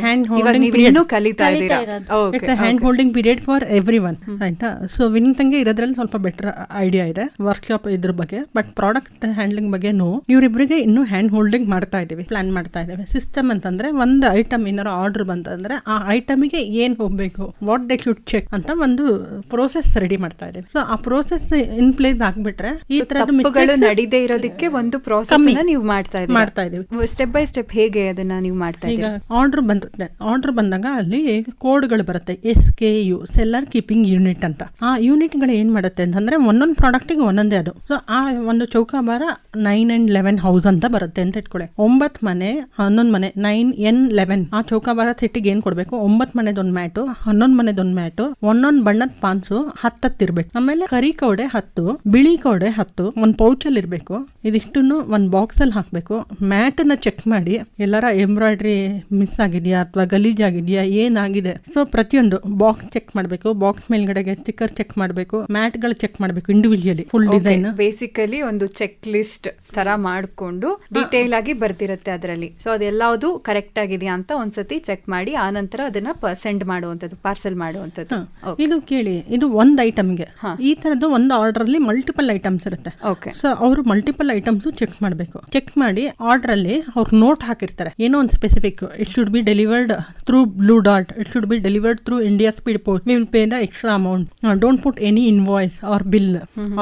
ಹ್ಯಾಂಡ್ ಹೋಲ್ಡಿಂಗ್ ಪೀರಿಯಡ್ ಇನ್ನೂ ಕಲಿತಾ ಇದ್ದೀರಾ? Okay it's hand holding period for every one ಆಯ್ತಾ? ಸೊ ವಿನ್ ತಂಗೆ ಇರೋದ್ರಲ್ಲಿ ಸ್ವಲ್ಪ ಬೆಟರ್ ಐಡಿಯಾ ಇದೆ ವರ್ಕ್ಶಾಪ್ ಇದ್ರ ಬಗ್ಗೆ. ಬಟ್ ಪ್ರಾಡಕ್ಟ್ ಹ್ಯಾಂಡ್ಲಿಂಗ್ ಬಗ್ಗೆ ನೋ ಇವರಿಬ್ಬರಿಗೆ ಇನ್ನು ಹ್ಯಾಂಡ್ ಹೋಲ್ಡಿಂಗ್ ಮಾಡ್ತಾ ಇದೀವಿ ಪ್ಲಾನ್ ಮಾಡ್ತಾ ಇದ್ದೇವೆ. ಸಿಸ್ಟಮ್ ಅಂತಂದ್ರೆ ಒಂದು ಐಟಮ್ ಏನಾರು ಆರ್ಡರ್ ಬಂತಂದ್ರೆ ಆ ಐಟಮಿಗೆ ಏನ್ ಹೋಗ್ಬೇಕು ವಾಟ್ ದೇ ಶುಡ್ ಚೆಕ್ ಅಂತ ಒಂದು ಪ್ರೋಸೆಸ್ ರೆಡಿ ಮಾಡ್ತಾ ಇದ್ದೇನೆ. ಸೊ ಆ ಪ್ರೋಸೆಸ್ ಇನ್ ಪ್ಲೇಸ್ ಆಗ್ಬಿಟ್ರೆ ಈ ತಪ್ಪುಗಳು ನಡೀದೇ ಇರೋದಕ್ಕೆ ಒಂದು ಪ್ರೋಸೆಸ್. ನೀವು ಮಾಡ್ತಾ ಇದ್ದೀವಿ ಮಾಡ್ತಾ ಇದೀವಿ ಸ್ಟೆಪ್ ಬೈ ಸ್ಟೆಪ್ ಹೇಗೆ ಅದನ್ನ ನೀವು ಮಾಡ್ತಾ ಈಗ ಆರ್ಡರ್ ಬಂದ ಆರ್ಡರ್ ಬಂದಾಗ ಅಲ್ಲಿ ಕೋಡ್ಗಳು ಬರುತ್ತೆ. S K U seller keeping unit ಅಂತ. ಆ ಯೂನಿಟ್ಗಳು ಏನ್ ಮಾಡುತ್ತೆ ಅಂತಂದ್ರೆ ಒಂದೊಂದು ಪ್ರಾಡಕ್ಟಿಗೆ ಒಂದೊಂದೇ ಅದು. ಸೊ ಆ ಒಂದು ಚೌಕಾಬಾರ ನೈನ್ ಅಂಡ್ ಲೆವೆನ್ ಹೌಸ್ ಅಂತ ಬರುತ್ತೆ ಅಂತ ಇಟ್ಕೊಳ್ಳಿ ಒಂಬತ್ ಮನೆ ಹನ್ನೊಂದು ಮನೆ ನೈನ್ ಎನ್ ಲೆವೆನ್ ಆ ಚೌಕಾಬಾರ ಸೆಟ್ಟಿಗೆ ಏನ್ ಕೊಡ್ಬೇಕು? ಒಂಬತ್ ಮನೆದೊಂದು ಮ್ಯಾಟು ಹನ್ನೊಂದು ಮನೆದೊಂದು ಮ್ಯಾಟು ಒಂದೊಂದು ಬಣ್ಣದ ಪಾನ್ಸು ಹತ್ತತ್ತಿರ್ಬೇಕು. ಆಮೇಲೆ ಕರಿ ಕೌಡೆ ಹತ್ತು ಬಿಳಿ ಕೌಡೆ ಹತ್ತು ಒಂದು ಪೌಚ್ ಅಲ್ಲಿ ಇರ್ಬೇಕು. ಇದಿಷ್ಟನ್ನು ಒಂದು ಬಾಕ್ಸ್ ಅಲ್ಲಿ ಹಾಕ್ಬೇಕು. ಮ್ಯಾಟ್ ಅನ್ನ ಚೆಕ್ ಮಾಡಿ ಎಲ್ಲರ ಎಂಬ್ರಾಯ್ಡ್ರಿ ಮಿಸ್ ಆಗಿದೆಯಾ ಅಥವಾ ಗಲೀಜ್ ಆಗಿದೆಯಾ ಏನಾಗಿದೆ? ಸೊ ಪ್ರತಿಯೊಂದು ಬಾಕ್ಸ್ ಚೆಕ್ ಮಾಡಬೇಕು. ಬಾಕ್ಸ್ ಮೇಲ್ಗಡೆಗೆ ಸ್ಟಿಕ್ಕರ್ ಚೆಕ್ ಮಾಡಬೇಕು. ಮ್ಯಾಟ್ಗಳು ಚೆಕ್ ಮಾಡಬೇಕು ಇಂಡಿವಿಜುವಲಿ ಫುಲ್ ಡಿಸೈನ್ ಬೇಸಿಕಲಿ ಒಂದು ಚೆಕ್ ಲಿಸ್ಟ್ ತರ ಮಾಡ್ಕೊಂಡು ಡೀಟೇಲ್ ಆಗಿ ಬರ್ತಿರುತ್ತೆ ಅದರಲ್ಲಿ. ಸೊ ಅದೆಲ್ಲದು ಕರೆಕ್ಟ್ ಆಗಿದೆಯಾ ಅಂತ ಒಂದ್ಸತಿ ಚೆಕ್ ಮಾಡಿ ಆ ನಂತರ ಅದನ್ನ ಸೆಂಡ್ ಮಾಡುವಂತದ್ದು ಪಾರ್ಸೆಲ್ ಮಾಡುವಂತದ್ದು Okay. ಇದು ಕೇಳಿ ಇದು ಒಂದ್ ಐಟಮ್ಗೆ ಈ ತರದ್ದು ಒಂದು ಆರ್ಡರ್ ಅಲ್ಲಿ ಮಲ್ಟಿಪಲ್ ಐಟಮ್ಸ್ ಇರುತ್ತೆ. ಓಕೆ ಸೊ ಅವರು ಮಲ್ಟಿಪಲ್ ಐಟಮ್ಸ್ ಚೆಕ್ ಮಾಡಬೇಕು. ಚೆಕ್ ಮಾಡಿ ಆರ್ಡರ್ ಅಲ್ಲಿ ಅವ್ರು ನೋಟ್ ಹಾಕಿರ್ತಾರೆ. ಏನೋ ಒಂದು specific it should be delivered through Blue dot it should be delivered through India Speed Post will pay the extra amount don't put any invoice or bill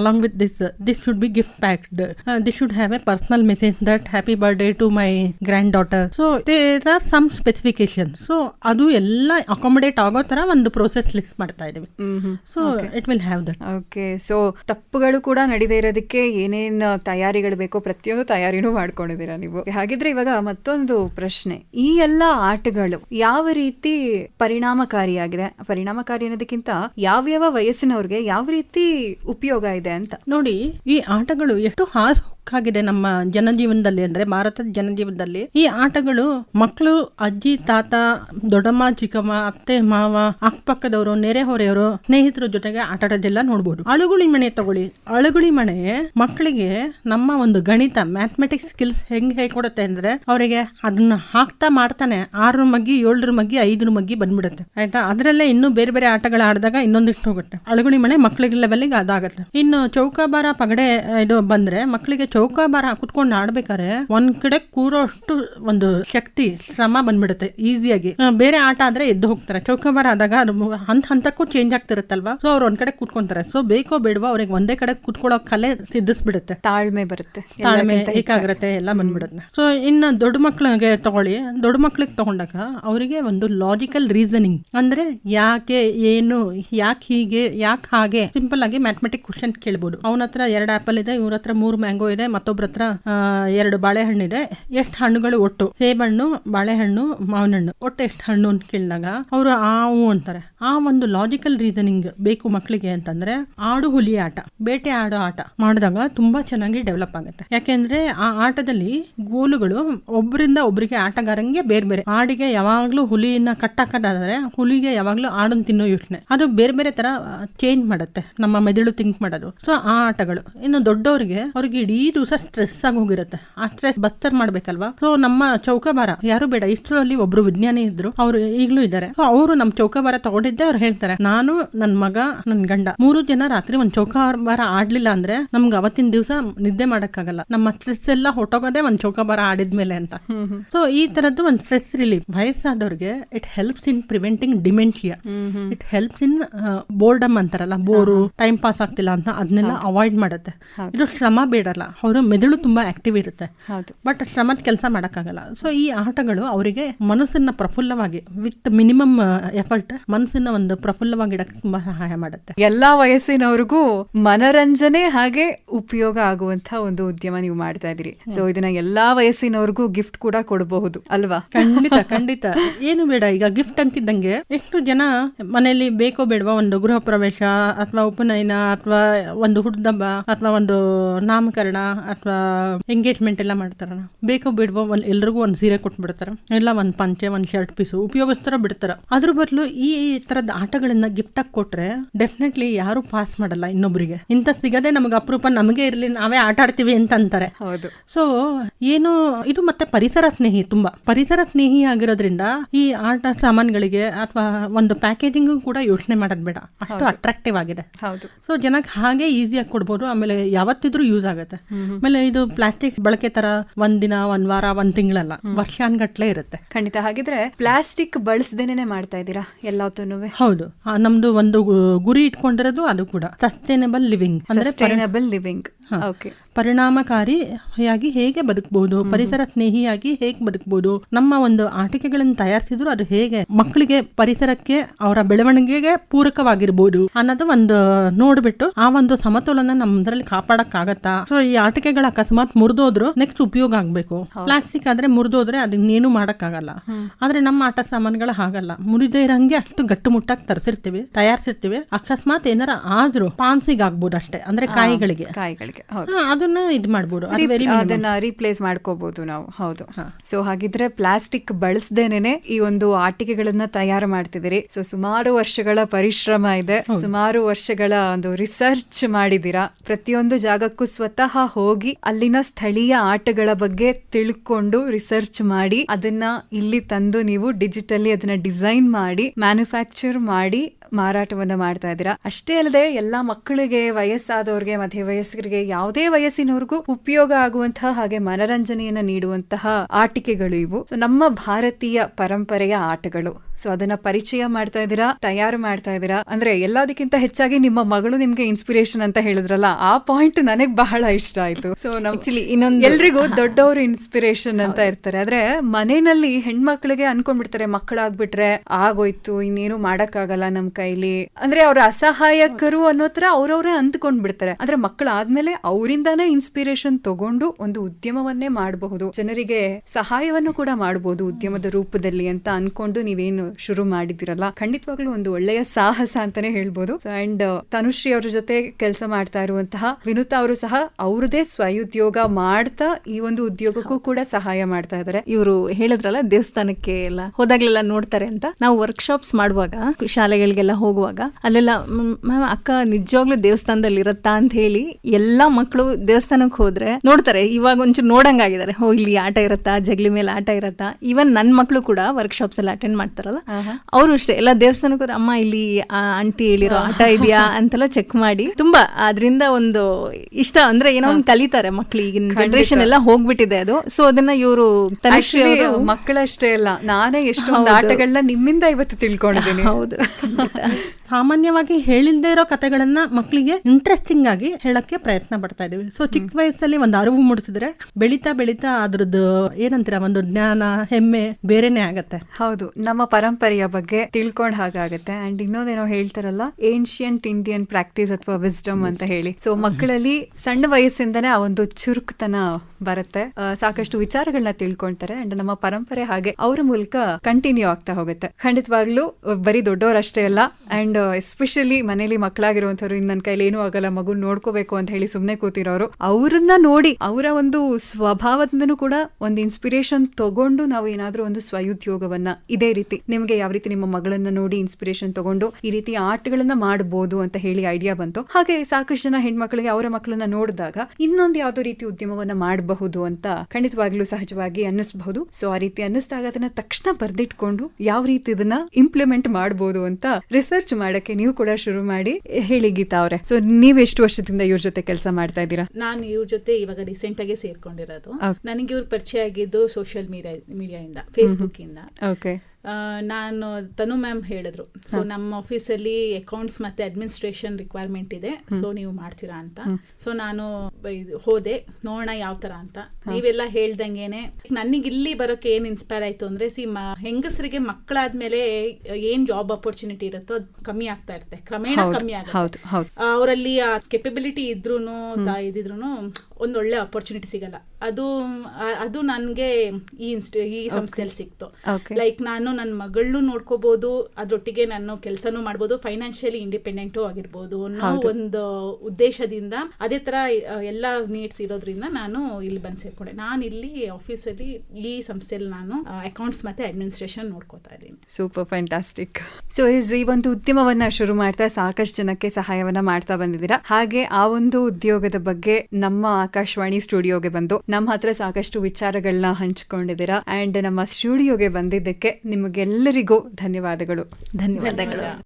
along with this this should be gift packed this should have a personal message that happy birthday to my grand daughter so there are some specification so ಅದು ಎಲ್ಲ accommodate ಆಗೋ ತರ ಒಂದು process list ಮಾಡ್ತಾ ಇದೀವಿ so it will have that okay so ತಪ್ಪುಗಳು ಕೂಡ ನಡೀದೇ ಇರೋದಕ್ಕೆ ಏನೇನ್ ತಯಾರಿಗಳು ಬೇಕೋ ಪ್ರತಿಯೊಂದು ತಯಾರಿನೂ ಮಾಡ್ಕೊಂಡಿದ್ದೀರಾ ನೀವು? ಹಾಗಿದ್ರೆ ಇವಾಗ ಮತ್ತೊಂದು ಪ್ರಶ್ನೆ. ಈ ಎಲ್ಲ ಆಟಗಳು ಯಾವ ರೀತಿ ಪರಿಣಾಮಕಾರಿಯಾಗಿದೆ? ಪರಿಣಾಮಕಾರಿ ಅನ್ನೋದಕ್ಕಿಂತ ಯಾವ್ಯಾವ ವಯಸ್ಸಿನವ್ರಿಗೆ ಯಾವ ರೀತಿ ಉಪಯೋಗ ಇದೆ ಅಂತ? ನೋಡಿ ಈ ಆಟಗಳು ಎಷ್ಟು ಹಾಸ್ಕಾಗಿದೆ ನಮ್ಮ ಜನಜೀವನದಲ್ಲಿ ಅಂದ್ರೆ ಭಾರತದ ಜನಜೀವನದಲ್ಲಿ ಈ ಆಟಗಳು ಮಕ್ಕಳು, ಅಜ್ಜಿ, ತಾತ, ದೊಡ್ಡಮ್ಮ, ಚಿಕ್ಕಮ್ಮ, ಅತ್ತೆ, ಮಾವ, ಅಕ್ಕಪಕ್ಕದವರು, ನೆರೆಹೊರೆಯವರು, ಸ್ನೇಹಿತರ ಜೊತೆಗೆ ಆಟ ಆಡೋದೆಲ್ಲ ನೋಡ್ಬೋದು. ಅಳುಗುಳಿ ಮನೆ ತಗೊಳ್ಳಿ. ಅಳುಗುಳಿ ಮನೆ ಮಕ್ಕಳಿಗೆ ನಮ್ಮ ಒಂದು ಗಣಿತ ಮ್ಯಾಥಮೆಟಿಕ್ಸ್ ಸ್ಕಿಲ್ಸ್ ಹೆಂಗ್ ಹೇಳ್ಕೊಡುತ್ತೆ ಅಂದ್ರೆ ಅವರಿಗೆ ಅದನ್ನ ಹಾಕ್ತಾ ಮಾಡ್ತಾನೆ. ಆರು ಮಗ್ಗಿ ಏಳರ ಮಗ್ಗಿ ಐದರ ಮಗ್ಗಿ ಬಂದ್ಬಿಡುತ್ತೆ. ಆಯ್ತಾ? ಅದರಲ್ಲೇ ಇನ್ನೂ ಬೇರೆ ಬೇರೆ ಆಟಗಳು ಆಡಿದಾಗ ಇನ್ನೊಂದಿಷ್ಟು ಹೋಗುತ್ತೆ. ಅಳುಗುಳಿ ಮನೆ ಮಕ್ಕಳಿಗೆ ಲೆವೆಲ್ಗೆ ಅದಾಗತ್ತೆ. ಇನ್ನು ಚೌಕಾಬಾರ ಪಗಡೆ, ಇದು ಬಂದ್ರೆ ಮಕ್ಕಳಿಗೆ ಚೌಕಾಬಾರ ಕುತ್ಕೊಂಡು ಆಡ್ಬೇಕಾದ್ರೆ ಒಂದ್ ಕಡೆ ಕೂರೋಷ್ಟು ಒಂದು ಶಕ್ತಿ ಶ್ರಮ ಬಂದ್ಬಿಡುತ್ತೆ ಈಸಿಯಾಗಿ. ಬೇರೆ ಆಟ ಆದ್ರೆ ಎದ್ದು ಹೋಗ್ತಾರೆ. ಚೌಕಾಬಾರ ಆದಾಗ ಅದು ಹಂತ ಹಂತಕ್ಕೂ ಚೇಂಜ್ ಆಗ್ತಿರುತ್ತಲ್ವಾ? ಸೊ ಅವ್ರು ಒಂದ್ ಕಡೆ ಕೂತ್ಕೊಂತಾರೆ. ಸೊ ಬೇಕೋ ಬೇಡವಾ ಅವ್ರಿಗೆ ಒಂದೇ ಕಡೆ ಕುತ್ಕೊಳ್ಳೋ ಕಲೆ ಸಿದ್ಧಿಸ್ಬಿಡುತ್ತೆ. ತಾಳ್ಮೆ ಬರುತ್ತೆ. ತಾಳ್ಮೆ ಏಕಾಗ್ರತೆ ಎಲ್ಲ ಬಂದ್ಬಿಡುತ್ತೆ. ಸೊ ಇನ್ನ ದೊಡ್ಡ ಮಕ್ಕಳಿಗೆ ತಗೊಳ್ಳಿ. ದೊಡ್ಡ ಮಕ್ಳಿಗೆ ತಗೊಂಡಾಗ ಅವರಿಗೆ ಒಂದು ಲಾಜಿಕಲ್ ರೀಸನಿಂಗ್ ಅಂದ್ರೆ ಯಾಕೆ ಏನು ಯಾಕೆ ಹೀಗೆ ಯಾಕೆ ಹಾಗೆ. ಸಿಂಪಲ್ ಆಗಿ ಮ್ಯಾಥಮೆಟಿಕ್ ಕ್ವಶನ್ ಕೇಳ್ಬೋದು. ಅವನ ಹತ್ರ ಎರಡು ಆಪಲ್ ಇದೆ ಇವ್ರ ಹತ್ರ ಮೂರು ಮ್ಯಾಂಗೋ ಇದೆ. ಮತ್ತೊಬ್ರ ಹತ್ರ ಆ, ಎರಡು ಬಾಳೆಹಣ್ಣಿದೆ. ಎಷ್ಟು ಹಣ್ಣುಗಳು ಒಟ್ಟು? ಸೇಬಣ್ಣು ಬಾಳೆಹಣ್ಣು ಮಾವಿನ ಹಣ್ಣು ಒಟ್ಟು ಎಷ್ಟು ಹಣ್ಣು ಅಂತ ಕೇಳಿದಾಗ ಅವರು ಆ ಹೂ ಅಂತಾರೆ. ಆ ಒಂದು ಲಾಜಿಕಲ್ ರೀಸನಿಂಗ್ ಬೇಕು ಮಕ್ಕಳಿಗೆ ಅಂತಂದ್ರೆ ಆಡು ಹುಲಿ ಆಟ ಬೇಟೆ ಆಡೋ ಆಟ ಮಾಡಿದಾಗ ತುಂಬಾ ಚೆನ್ನಾಗಿ ಡೆವಲಪ್ ಆಗುತ್ತೆ. ಯಾಕೆಂದ್ರೆ ಆ ಆಟದಲ್ಲಿ ಗೋಲುಗಳು ಒಬ್ಬರಿಂದ ಒಬ್ಬರಿಗೆ ಆಟಗಾರಂಗೆ ಬೇರೆ ಬೇರೆ. ಆಡಿಗೆ ಯಾವಾಗ್ಲೂ ಹುಲಿಯನ್ನ ಕಟ್ಟಾಕೋದಾದ್ರೆ ಹುಲಿಗೆ ಯಾವಾಗ್ಲೂ ಆಡನ್ ತಿನ್ನೋ ಯೋಚನೆ. ಅದು ಬೇರೆ ಬೇರೆ ತರ ಚೇಂಜ್ ಮಾಡುತ್ತೆ. ನಮ್ಮ ಮೆದುಳು ಥಿಂಕ್ ಮಾಡೋದು. ಸೊ ಆ ಆಟಗಳು. ಇನ್ನು ದೊಡ್ಡವರಿಗೆ ಅವ್ರಿಗೆ ಇಡೀ ದಿವಸ ಸ್ಟ್ರೆಸ್ ಆಗಿ ಹೋಗಿರುತ್ತೆ ಆ ಸ್ಟ್ರೆಸ್ ಬಸ್ತರ್ ಮಾಡ್ಬೇಕಲ್ವಾ? ಸೊ ನಮ್ಮ ಚೌಕಬಾರ ಯಾರು ಬೇಡ ಇಷ್ಟರಲ್ಲಿ ಒಬ್ರು ವಿಜ್ಞಾನಿ ಇದ್ರು ಅವ್ರು ಈಗಲೂ ಇದ್ದಾರೆ. ಸೊ ಅವರು ನಮ್ಮ ಚೌಕಬಾರ ತಗೊಂಡಿದ್ದೆ ಅವ್ರು ಹೇಳ್ತಾರೆ ನಾನು ನನ್ನ ಮಗ ನನ್ನ ಗಂಡ ಮೂರು ಜನ ರಾತ್ರಿ ಒಂದ್ ಚೌಕಬಾರ ಆಡ್ಲಿಲ್ಲ ಅಂದ್ರೆ ನಮ್ಗೆ ಅವತ್ತಿನ ದಿವಸ ನಿದ್ದೆ ಮಾಡಕ್ಕಾಗಲ್ಲ. ನಮ್ಮ ಸ್ಟ್ರೆಸ್ ಎಲ್ಲ ಹೊಟ್ಟೋಗೋದೇ ಒಂದ್ ಚೌಕಾಬಾರ ಆಡಿದ್ಮೇಲೆ ಅಂತ. ಸೊ ಈ ತರದ್ದು ಒಂದು stress relief ವಯಸ್ಸಾದವ್ರಿಗೆ it helps in preventing dementia it helps in boredom ಅಂತಾರಲ್ಲ ಬೋರು ಟೈಮ್ ಪಾಸ್ ಆಗ್ತಿಲ್ಲ ಅಂತ ಅದನ್ನೆಲ್ಲ ಅವಾಯ್ಡ್ ಮಾಡುತ್ತೆ. ಇದು ಶ್ರಮ ಬೇಡಲ್ಲ. ಅವರ ಮೆದುಳು ತುಂಬಾ ಆಕ್ಟಿವ್ ಇರುತ್ತೆ. ಹೌದು. ಬಟ್ ಶ್ರಮದ ಕೆಲಸ ಮಾಡೋಕ್ಕಾಗಲ್ಲ. ಸೊ ಈ ಆಟಗಳು ಅವರಿಗೆ ಮನಸ್ಸನ್ನ ಪ್ರಫುಲ್ಲವಾಗಿ ವಿತ್ ಮಿನಿಮಮ್ ಎಫರ್ಟ್ ಮನಸ್ಸನ್ನ ಒಂದು ಪ್ರಫುಲ್ಲವಾಗಿ ಇಡಕ್ಕೆ ತುಂಬಾ ಸಹಾಯ ಮಾಡುತ್ತೆ. ಎಲ್ಲಾ ವಯಸ್ಸಿನವರಿಗೂ ಮನರಂಜನೆ ಹಾಗೆ ಉಪಯೋಗ ಆಗುವಂತ ಒಂದು ಉದ್ಯಮ ನೀವು ಮಾಡ್ತಾ ಇದೀರಿ ಸೊ ಇದನ್ನ ಎಲ್ಲಾ ವಯಸ್ಸಿನವರಿಗೂ ಗಿಫ್ಟ್ ಕೂಡ ಕೊಡಬಹುದು ಅಲ್ವಾ? ಖಂಡಿತ [laughs] ಖಂಡಿತ. ಏನು ಬೇಡ ಈಗ ಗಿಫ್ಟ್ ಅಂತಿದ್ದಂಗೆ ಎಷ್ಟು ಜನ ಮನೆಯಲ್ಲಿ ಬೇಕೋ ಬೇಡವಾ ಒಂದು ಗೃಹ ಪ್ರವೇಶ ಅಥವಾ ಉಪನಯನ ಅಥವಾ ಒಂದು ಹುಟ್ಟದಬ್ಬ ಅಥವಾ ಒಂದು ನಾಮಕರಣ ಅಥವಾ ಎಂಗೇಜ್ಮೆಂಟ್ ಎಲ್ಲ ಮಾಡ್ತಾರ ಬೇಕೋ ಬಿಡ್ಬೋ ಒಂದ್ ಎಲ್ರಿಗೂ ಒಂದ್ ಸೀರೆ ಕೊಟ್ಬಿಡ್ತಾರ. ಇಲ್ಲ ಒಂದ್ ಪಂಚೆ ಒಂದ್ ಶರ್ಟ್ ಪೀಸು ಉಪಯೋಗಿಸ್ತಾರ ಬಿಡ್ತಾರ. ಅದ್ರ ಬದಲು ಈ ತರದ ಆಟಗಳನ್ನ ಗಿಫ್ಟ್ ಆಗಿ ಕೊಟ್ರೆ ಡೆಫಿನೆಟ್ಲಿ ಯಾರು ಪಾಸ್ ಮಾಡಲ್ಲ ಇನ್ನೊಬ್ರಿಗೆ. ಇಂಥ ಸಿಗದೆ ನಮಗೆ ಅಪರೂಪ ನಮಗೆ ಇರ್ಲಿ ನಾವೇ ಆಟ ಆಡ್ತೀವಿ ಅಂತ ಅಂತಾರೆ. ಹೌದು. ಸೊ ಏನು ಇದು ಮತ್ತೆ ಪರಿಸರ ಸ್ನೇಹಿ ತುಂಬಾ. ಪರಿಸರ ಸ್ನೇಹಿ ಆಗಿರೋದ್ರಿಂದ ಈ ಆಟ ಸಾಮಾನುಗಳಿಗೆ ಅಥವಾ ಒಂದು ಪ್ಯಾಕೇಜಿಂಗ್ ಕೂಡ ಯೋಚನೆ ಮಾಡೋದ್ ಬೇಡ. ಅಷ್ಟು ಅಟ್ರಾಕ್ಟಿವ್ ಆಗಿದೆ. ಹೌದು. ಸೊ ಜನಕ್ಕೆ ಹಾಗೆ ಈಸಿಯಾಗಿ ಕೊಡ್ಬೋದು ಆಮೇಲೆ ಯಾವತ್ತಿದ್ರೂ ಯೂಸ್ ಆಗುತ್ತೆ. ಆಮೇಲೆ ಇದು ಪ್ಲಾಸ್ಟಿಕ್ ಬಳಕೆ ತರ ಒಂದ್ ದಿನ ಒಂದ್ ವಾರ ಒಂದ್ ತಿಂಗಳಲ್ಲ. ವರ್ಷಾನ್ಗಟ್ಲೆ ಇರುತ್ತೆ. ಖಂಡಿತ. ಹಾಗಿದ್ರೆ ಪ್ಲಾಸ್ಟಿಕ್ ಬಳಸದೇನೆ ಮಾಡ್ತಾ ಇದ್ದೀರಾ ಎಲ್ಲಾತನು ಹೌದು. ನಮ್ದು ಒಂದು ಗುರಿ ಇಟ್ಕೊಂಡಿರೋದು ಅದು ಕೂಡ. ಸಸ್ಟೈನಬಲ್ ಲಿವಿಂಗ್ ಅಂದ್ರೆ ಸಸ್ಟೈನಬಲ್ ಲಿವಿಂಗ್ ಓಕೆ ಪರಿಣಾಮಕಾರಿಯಾಗಿ ಹೇಗೆ ಬದುಕಬಹುದು ಪರಿಸರ ಸ್ನೇಹಿಯಾಗಿ ಹೇಗೆ ಬದುಕಬಹುದು ನಮ್ಮ ಒಂದು ಆಟಿಕೆಗಳನ್ನು ತಯಾರಿಸಿದ್ರು ಅದು ಹೇಗೆ ಮಕ್ಕಳಿಗೆ ಪರಿಸರಕ್ಕೆ ಅವರ ಬೆಳವಣಿಗೆಗೆ ಪೂರಕವಾಗಿರ್ಬೋದು ಅನ್ನೋದು ಒಂದು ನೋಡ್ಬಿಟ್ಟು ಆ ಒಂದು ಸಮತೋಲನ ನಮ್ದ್ರಲ್ಲಿ ಕಾಪಾಡಕ್ ಆಗತ್ತಾ ಸೊ ಈ ಆಟಿಕೆಗಳ ಅಕಸ್ಮಾತ್ ಮುರಿದೋದ್ರು ನೆಕ್ಸ್ಟ್ ಉಪಯೋಗ ಆಗ್ಬೇಕು. ಪ್ಲಾಸ್ಟಿಕ್ ಆದ್ರೆ ಮುರಿದೋದ್ರೆ ಅದನ್ನೇನು ಮಾಡಕ್ಕಾಗಲ್ಲ. ಆದ್ರೆ ನಮ್ಮ ಆಟ ಸಾಮಾನುಗಳ ಹಾಗಲ್ಲ. ಮುರಿದೇ ಇರಂಗೆ ಅಷ್ಟು ಗಟ್ಟುಮುಟ್ಟಾಗಿ ತರಿಸಿರ್ತೀವಿ ತಯಾರಿಸಿರ್ತೀವಿ. ಅಕಸ್ಮಾತ್ ಏನಾರ ಆದ್ರೂ ಪಾನ್ಸಿಗೆ ಆಗ್ಬೋದು ಅಷ್ಟೇ ಅಂದ್ರೆ ಕಾಯಿಗಳಿಗೆ. ಕಾಯಿಗಳಿಗೆ ಅದನ್ನ ಇದ್ ಮಾಡ್ಬೋದು. ಅದನ್ನ ರೀಪ್ಲೇಸ್ ಮಾಡ್ಕೋಬಹುದು ನಾವು ಹೌದು. ಸೊ ಹಾಗಿದ್ರೆ ಪ್ಲಾಸ್ಟಿಕ್ ಬಳಸದೇನೆ ಈ ಒಂದು ಆಟಿಕೆಗಳನ್ನ ತಯಾರು ಮಾಡ್ತಿದ್ದೀರಿ. ಸೊ ಸುಮಾರು ವರ್ಷಗಳ ಪರಿಶ್ರಮ ಇದೆ. ಸುಮಾರು ವರ್ಷಗಳ ಒಂದು ರಿಸರ್ಚ್ ಮಾಡಿದೀರಾ ಪ್ರತಿಯೊಂದು ಜಾಗಕ್ಕೂ ಸ್ವತಃ ಹೋಗಿ ಅಲ್ಲಿನ ಸ್ಥಳೀಯ ಆಟಗಳ ಬಗ್ಗೆ ತಿಳ್ಕೊಂಡು ರಿಸರ್ಚ್ ಮಾಡಿ ಅದನ್ನ ಇಲ್ಲಿ ತಂದು ನೀವು ಡಿಜಿಟಲಿ ಅದನ್ನ ಡಿಸೈನ್ ಮಾಡಿ ಮ್ಯಾನುಫ್ಯಾಕ್ಚರ್ ಮಾಡಿ ಮಾರಾಟವನ್ನ ಮಾಡ್ತಾ ಇದ್ದೀರಾ. ಅಷ್ಟೇ ಅಲ್ಲದೆ ಎಲ್ಲ ಮಕ್ಕಳಿಗೆ, ವಯಸ್ಸಾದವ್ರಿಗೆ ಮಧ್ಯ ವಯಸ್ಕರಿಗೆ ಯಾವುದೇ ವಯಸ್ಸಿನವ್ರಿಗೂ ಉಪಯೋಗ ಆಗುವಂತಹ ಹಾಗೆ ಮನರಂಜನೆಯನ್ನ ನೀಡುವಂತಹ ಆಟಿಕೆಗಳು ಇವು. ನಮ್ಮ ಭಾರತೀಯ ಪರಂಪರೆಯ ಆಟಗಳು. ಸೊ ಅದನ್ನ ಪರಿಚಯ ಮಾಡ್ತಾ ಇದ್ದೀರಾ ತಯಾರು ಮಾಡ್ತಾ ಇದ್ದೀರಾ? ಅಂದ್ರೆ ಎಲ್ಲದಕ್ಕಿಂತ ಹೆಚ್ಚಾಗಿ ನಿಮ್ಮ ಮಗಳು ನಿಮ್ಗೆ ಇನ್ಸ್ಪಿರೇಷನ್ ಅಂತ ಹೇಳಿದ್ರಲ್ಲ ಆ ಪಾಯಿಂಟ್ ನನಗೆ ಬಹಳ ಇಷ್ಟ ಆಯ್ತು. ಸೊ ಆಕ್ಚುಲಿ ಇನ್ನೊಂದು- ಎಲ್ರಿಗೂ ದೊಡ್ಡವರು ಇನ್ಸ್ಪಿರೇಷನ್ ಅಂತ ಇರ್ತಾರೆ. ಆದ್ರೆ ಮನೆಯಲ್ಲಿ ಹೆಣ್ಮಕ್ಳಿಗೆ ಅನ್ಕೊಂಡ್ಬಿಡ್ತಾರೆ ಮಕ್ಕಳಾಗ್ಬಿಟ್ರೆ ಆಗೋಯ್ತು ಇನ್ನೇನು ಮಾಡಕ್ಕಾಗಲ್ಲ ನಮ್ ಕೈಲಿ. ಅಂದ್ರೆ ಅವ್ರ ಅಸಹಾಯಕರು ಅನ್ನೋ ತರ ಅವ್ರವ್ರೆ ಅಂದ್ಕೊಂಡ್ಬಿಡ್ತಾರೆ. ಆದ್ರೆ ಮಕ್ಕಳಾದ್ಮೇಲೆ ಅವರಿಂದಾನೇ ಇನ್ಸ್ಪಿರೇಷನ್ ತಗೊಂಡು ಒಂದು ಉದ್ಯಮವನ್ನೇ ಮಾಡಬಹುದು. ಜನರಿಗೆ ಸಹಾಯವನ್ನು ಕೂಡ ಮಾಡಬಹುದು ಉದ್ಯಮದ ರೂಪದಲ್ಲಿ ಅಂತ ಅನ್ಕೊಂಡು ನೀವೇನು ಶುರು ಮಾಡಿದಿರಲ್ಲ ಖಂಡಿತವಾಗ್ಲೂ ಒಂದು ಒಳ್ಳೆಯ ಸಾಹಸ ಅಂತಾನೆ ಹೇಳ್ಬೋದು. ಅಂಡ್ ತನುಶ್ರೀ ಅವ್ರ ಜೊತೆ ಕೆಲಸ ಮಾಡ್ತಾ ಇರುವಂತಹ ವಿನುತಾ ಅವರು ಸಹ ಅವ್ರದೇ ಸ್ವಯುದ್ಯೋಗ ಮಾಡ್ತಾ ಈ ಒಂದು ಉದ್ಯೋಗಕ್ಕೂ ಕೂಡ ಸಹಾಯ ಮಾಡ್ತಾ ಇದಾರೆ ಇವರು ಹೇಳಿದ್ರಲ್ಲ ದೇವಸ್ಥಾನಕ್ಕೆ ಎಲ್ಲ ಹೋದಾಗ್ಲೆಲ್ಲ ನೋಡ್ತಾರೆ ಅಂತ. ನಾವು ವರ್ಕ್ಶಾಪ್ಸ್ ಮಾಡುವಾಗ ಶಾಲೆಗಳಿಗೆಲ್ಲ ಹೋಗುವಾಗ ಅಲ್ಲೆಲ್ಲ ಮ್ಯಾಮ್ ಅಕ್ಕ ನಿಜವಾಗ್ಲೂ ದೇವಸ್ಥಾನದಲ್ಲಿ ಇರತ್ತಾ? ಅಂತ ಹೇಳಿ ಎಲ್ಲಾ ಮಕ್ಕಳು ದೇವಸ್ಥಾನಕ್ಕೆ ಹೋದ್ರೆ ನೋಡ್ತಾರೆ. ಇವಾಗ ಒಂಚೂರು ನೋಡಂಗಾಗಿದ್ದಾರೆ. ಹೋ ಇಲ್ಲಿ ಆಟ ಇರತ್ತಾ? ಜಗ್ಲಿ ಮೇಲೆ ಆಟ ಇರತ್ತಾ? ಇವನ್ ನನ್ನ ಮಕ್ಕಳು ಕೂಡ ವರ್ಕ್ಶಾಪ್ಸ್ ಎಲ್ಲ ಅಟೆಂಡ್ ಮಾಡ್ತಾರಲ್ಲ. ಅವರು ಅಷ್ಟೇ ಎಲ್ಲ ದೇವಸ್ಥಾನಕ್ಕೆ ಅಮ್ಮ ಇಲ್ಲಿ ಆ ಆಂಟಿ ಹೇಳಿರೋ ಆಟ ಇದೆಯಾ? ಅಂತೆಲ್ಲ ಚೆಕ್ ಮಾಡಿ. ತುಂಬಾ ಅದರಿಂದ ಒಂದು ಇಷ್ಟ ಅಂದ್ರೆ ಏನೋ ಒಂದು ಕಲಿತಾರೆ ಮಕ್ಳು ಈಗಿನ ಜನರೇಷನ್ ಎಲ್ಲ ಹೋಗ್ಬಿಟ್ಟಿದೆ ಅದು. ಸೊ ಅದನ್ನ ಇವರು ಮಕ್ಕಳಷ್ಟೇ ಅಲ್ಲ ನಾನೇ ಎಷ್ಟೊಂದು. ಆಟಗಳನ್ನ ನಿಮ್ಮಿಂದ ಇವತ್ತು ತಿಳ್ಕೊಂಡಿದ್ದೀನಿ. ಹೌದು ಸಾಮಾನ್ಯವಾಗಿ ಹೇಳಿಲ್ದೇ ಇರೋ ಕಥೆಗಳನ್ನ ಮಕ್ಕಳಿಗೆ ಇಂಟ್ರೆಸ್ಟಿಂಗ್ ಆಗಿ ಹೇಳಕ್ಕೆ ಪ್ರಯತ್ನ ಪಡ್ತಾ ಇದೀವಿ ಸೊ ಚಿಕ್ಕ ವಯಸ್ಸಲ್ಲಿ ಒಂದು ಅರಿವು ಮೂಡಿಸಿದ್ರೆ ಬೆಳೀತಾ ಬೆಳೀತಾ ಅದ್ರದ್ದು ಏನಂತೀರ? ಒಂದು ಜ್ಞಾನ ಹೆಮ್ಮೆ ಬೇರೆನೆ ಆಗತ್ತೆ. ಹೌದು. ನಮ್ಮ ಪರಂಪರೆಯ ಬಗ್ಗೆ ತಿಳ್ಕೊಂಡ್ ಹಾಗಾಗತ್ತೆ. ಅಂಡ್ ಇನ್ನೊಂದೇನೋ ಹೇಳ್ತಾರಲ್ಲ ಏನ್ಷಿಯಂಟ್ ಇಂಡಿಯನ್ ಪ್ರಾಕ್ಟೀಸ್ ಅಥವಾ ವಿಸ್ಡಮ್ ಅಂತ ಹೇಳಿ. ಸೊ ಮಕ್ಕಳಲ್ಲಿ ಸಣ್ಣ ವಯಸ್ಸಿಂದನೇ ಆ ಒಂದು ಚುರುಕುತನ ಬರುತ್ತೆ. ಸಾಕಷ್ಟು ವಿಚಾರಗಳನ್ನ ತಿಳ್ಕೊಳ್ತಾರೆ ಅಂಡ್ ನಮ್ಮ ಪರಂಪರೆ ಹಾಗೆ ಅವರ ಮೂಲಕ ಕಂಟಿನ್ಯೂ ಆಗ್ತಾ ಹೋಗುತ್ತೆ. ಖಂಡಿತವಾಗ್ಲೂ ಬರೀ ದೊಡ್ಡವರಷ್ಟೇ ಅಲ್ಲ. ಅಂಡ್ ಎಸ್ಪೆಷಲಿ ಮನೇಲಿ ಮಕ್ಕಳಾಗಿರುವಂತವ್ರು ಇನ್ ನನ್ನ ಕೈಲಿ ಏನೂ ಆಗಲ್ಲ ಮಗು ನೋಡ್ಕೋಬೇಕು ಅಂತ ಹೇಳಿ ಸುಮ್ನೆ ಕೂತಿರೋರು, ಅವ್ರನ್ನ ನೋಡಿ, ಅವರ ಒಂದು ಸ್ವಭಾವದಿಂದನೂ ಕೂಡ ಒಂದು ಇನ್ಸ್ಪಿರೇಷನ್ ತಗೊಂಡು ನಾವು ಏನಾದ್ರೂ ಒಂದು ಸ್ವಯುದ್ಯೋಗವನ್ನ ಇದೇ ರೀತಿ, ನಿಮಗೆ ಯಾವ ರೀತಿ ನಿಮ್ಮ ಮಗಳನ್ನ ನೋಡಿ ಇನ್ಸ್ಪಿರೇಷನ್ ತಗೊಂಡು ಈ ರೀತಿ ಆಟಗಳನ್ನ ಮಾಡಬಹುದು ಅಂತ ಹೇಳಿ ಐಡಿಯಾ ಬಂತು. ಹಾಗೆ ಸಾಕಷ್ಟು ಜನ ಹೆಣ್ಮಕ್ಳಿಗೆ ಅವರ ಮಕ್ಕಳನ್ನ ನೋಡಿದಾಗ ಇನ್ನೊಂದು ಯಾವ್ದೋ ರೀತಿ ಉದ್ಯಮವನ್ನ ಮಾಡಬಹುದು ಅಂತ ಖಂಡಿತವಾಗ್ಲೂ ಸಹಜವಾಗಿ ಅನ್ನಿಸಬಹುದು. ಸೊ ಆ ರೀತಿ ಅನ್ನಿಸಿದಾಗ ಅದನ್ನ ತಕ್ಷಣ ಬರ್ದಿಟ್ಕೊಂಡು ಯಾವ ರೀತಿ ಇದನ್ನ ಇಂಪ್ಲಿಮೆಂಟ್ ಮಾಡಬಹುದು ಅಂತ ರಿಸರ್ಚ್ ಮಾಡಕ್ಕೆ ನೀವು ಕೂಡ ಶುರು ಮಾಡಿ ಹೇಳಿ ಗೀತಾ ಅವರೇ. ಸೊ ನೀವ್ ಎಷ್ಟು ವರ್ಷದಿಂದ ಇವ್ರ ಜೊತೆ ಕೆಲಸ ಮಾಡ್ತಾ ಇದ್ದೀರಾ? ನಾನು ಇವ್ರ ಜೊತೆ ಇವಾಗ ರೀಸೆಂಟ್ ಆಗಿ ಸೇರ್ಕೊಂಡಿರೋದು. ನನಗೆ ಇವ್ರ ಪರಿಚಯ ಆಗಿದ್ದು ಸೋಷಿಯಲ್ ಮೀಡಿಯಾ ಮೀಡಿಯಾ ಇಂದ ಫೇಸ್ಬುಕ್ ಇಂದ. ಓಕೆ ನಾನು ತನು ಮ್ಯಾಮ್ ಹೇಳಿದ್ರು. ಸೊ ನಮ್ಮ ಆಫೀಸಲ್ಲಿ ಅಕೌಂಟ್ಸ್ ಮತ್ತೆ ಅಡ್ಮಿನಿಸ್ಟ್ರೇಷನ್ ರಿಕ್ವೈರ್ಮೆಂಟ್ ಇದೆ. ಸೊ ನೀವು ಮಾಡ್ತೀರಾ ಅಂತ. ಸೊ ನಾನು ಹೋದೆ. ನೋಡೋಣ ಯಾವ ತರ ಅಂತ. ನೀವೆಲ್ಲ ಹೇಳ್ದಂಗೆನೆ ನನಗೆ ಇಲ್ಲಿ ಬರೋಕೆ ಏನ್ ಇನ್ಸ್ಪೈರ್ ಆಯ್ತು ಅಂದ್ರೆ ಸಿ ಹೆಂಗಸರಿಗೆ ಮಕ್ಕಳಾದ್ಮೇಲೆ ಏನ್ ಜಾಬ್ ಅಪರ್ಚುನಿಟಿ ಇರುತ್ತೋ ಅದು ಕಮ್ಮಿ ಆಗ್ತಾ ಇರುತ್ತೆ. ಕ್ರಮೇಣ ಕಮ್ಮಿ ಆಗುತ್ತೆ. ಅವರಲ್ಲಿ ಆ ಕೆಪಬಿಲಿಟಿ ಇದ್ರೂನು ಇದ್ರೂ ಒಂದು ಒಳ್ಳೆ ಅಪರ್ಚುನಿಟಿ ಸಿಗಲ್ಲ. ಅದು ಅದು ನನಗೆ ಈ ಇನ್ಸ್ಟ್ ಈ ಸಂಸ್ಥೆಯಲ್ಲಿ ಸಿಕ್ತು. ಲೈಕ್ ನಾನು ನನ್ನ ಮಗಳನ್ನೂ ನೋಡ್ಕೋಬಹುದು ಅದರೊಟ್ಟಿಗೆ ನಾನು ಕೆಲಸನೂ ಮಾಡ್ಬೋದು ಫೈನಾನ್ಷಿಯಲಿ ಇಂಡಿಪೆಂಡೆಂಟು ಆಗಿರ್ಬೋದು ಅನ್ನೋ ಒಂದು ಉದ್ದೇಶದಿಂದ ಅದೇ ತರ ಎಲ್ಲ ನೀಡ್ಸ್ ಇರೋದ್ರಿಂದ ನಾನು ಇಲ್ಲಿ ಬಂದು ಸೇರ್ಕೊಂಡೆ. ನಾನು ಇಲ್ಲಿ ಆಫೀಸಲ್ಲಿ ಈ ಸಂಸ್ಥೆಯಲ್ಲಿ ನಾನು ಅಕೌಂಟ್ಸ್ ಮತ್ತೆ ಅಡ್ಮಿನಿಸ್ಟ್ರೇಷನ್ ನೋಡ್ಕೋತಾ ಇದ್ದೀನಿ. ಸೂಪರ್ ಫ್ಯಾಂಟಾಸ್ಟಿಕ್ ಸೊ ಇಸ್ ಈ ಒಂದು ಉದ್ಯಮವನ್ನ ಶುರು ಮಾಡ್ತಾ ಸಾಕಷ್ಟು ಜನಕ್ಕೆ ಸಹಾಯವನ್ನ ಮಾಡ್ತಾ ಬಂದಿದ್ದೀರಾ. ಹಾಗೆ ಆ ಒಂದು ಉದ್ಯೋಗದ ಬಗ್ಗೆ ನಮ್ಮ ಆಕಾಶವಾಣಿ ಸ್ಟುಡಿಯೋಗೆ ಬಂದು ನಮ್ಮ ಹತ್ರ ಸಾಕಷ್ಟು ವಿಚಾರಗಳನ್ನ ಹಂಚ್ಕೊಂಡಿದ್ದೀರಾ ಆ್ಯಂಡ್ ನಮ್ಮ ಸ್ಟುಡಿಯೋಗೆ ಬಂದಿದ್ದಕ್ಕೆ ನಿಮಗೆಲ್ಲರಿಗೂ ಧನ್ಯವಾದಗಳು. ಧನ್ಯವಾದಗಳು.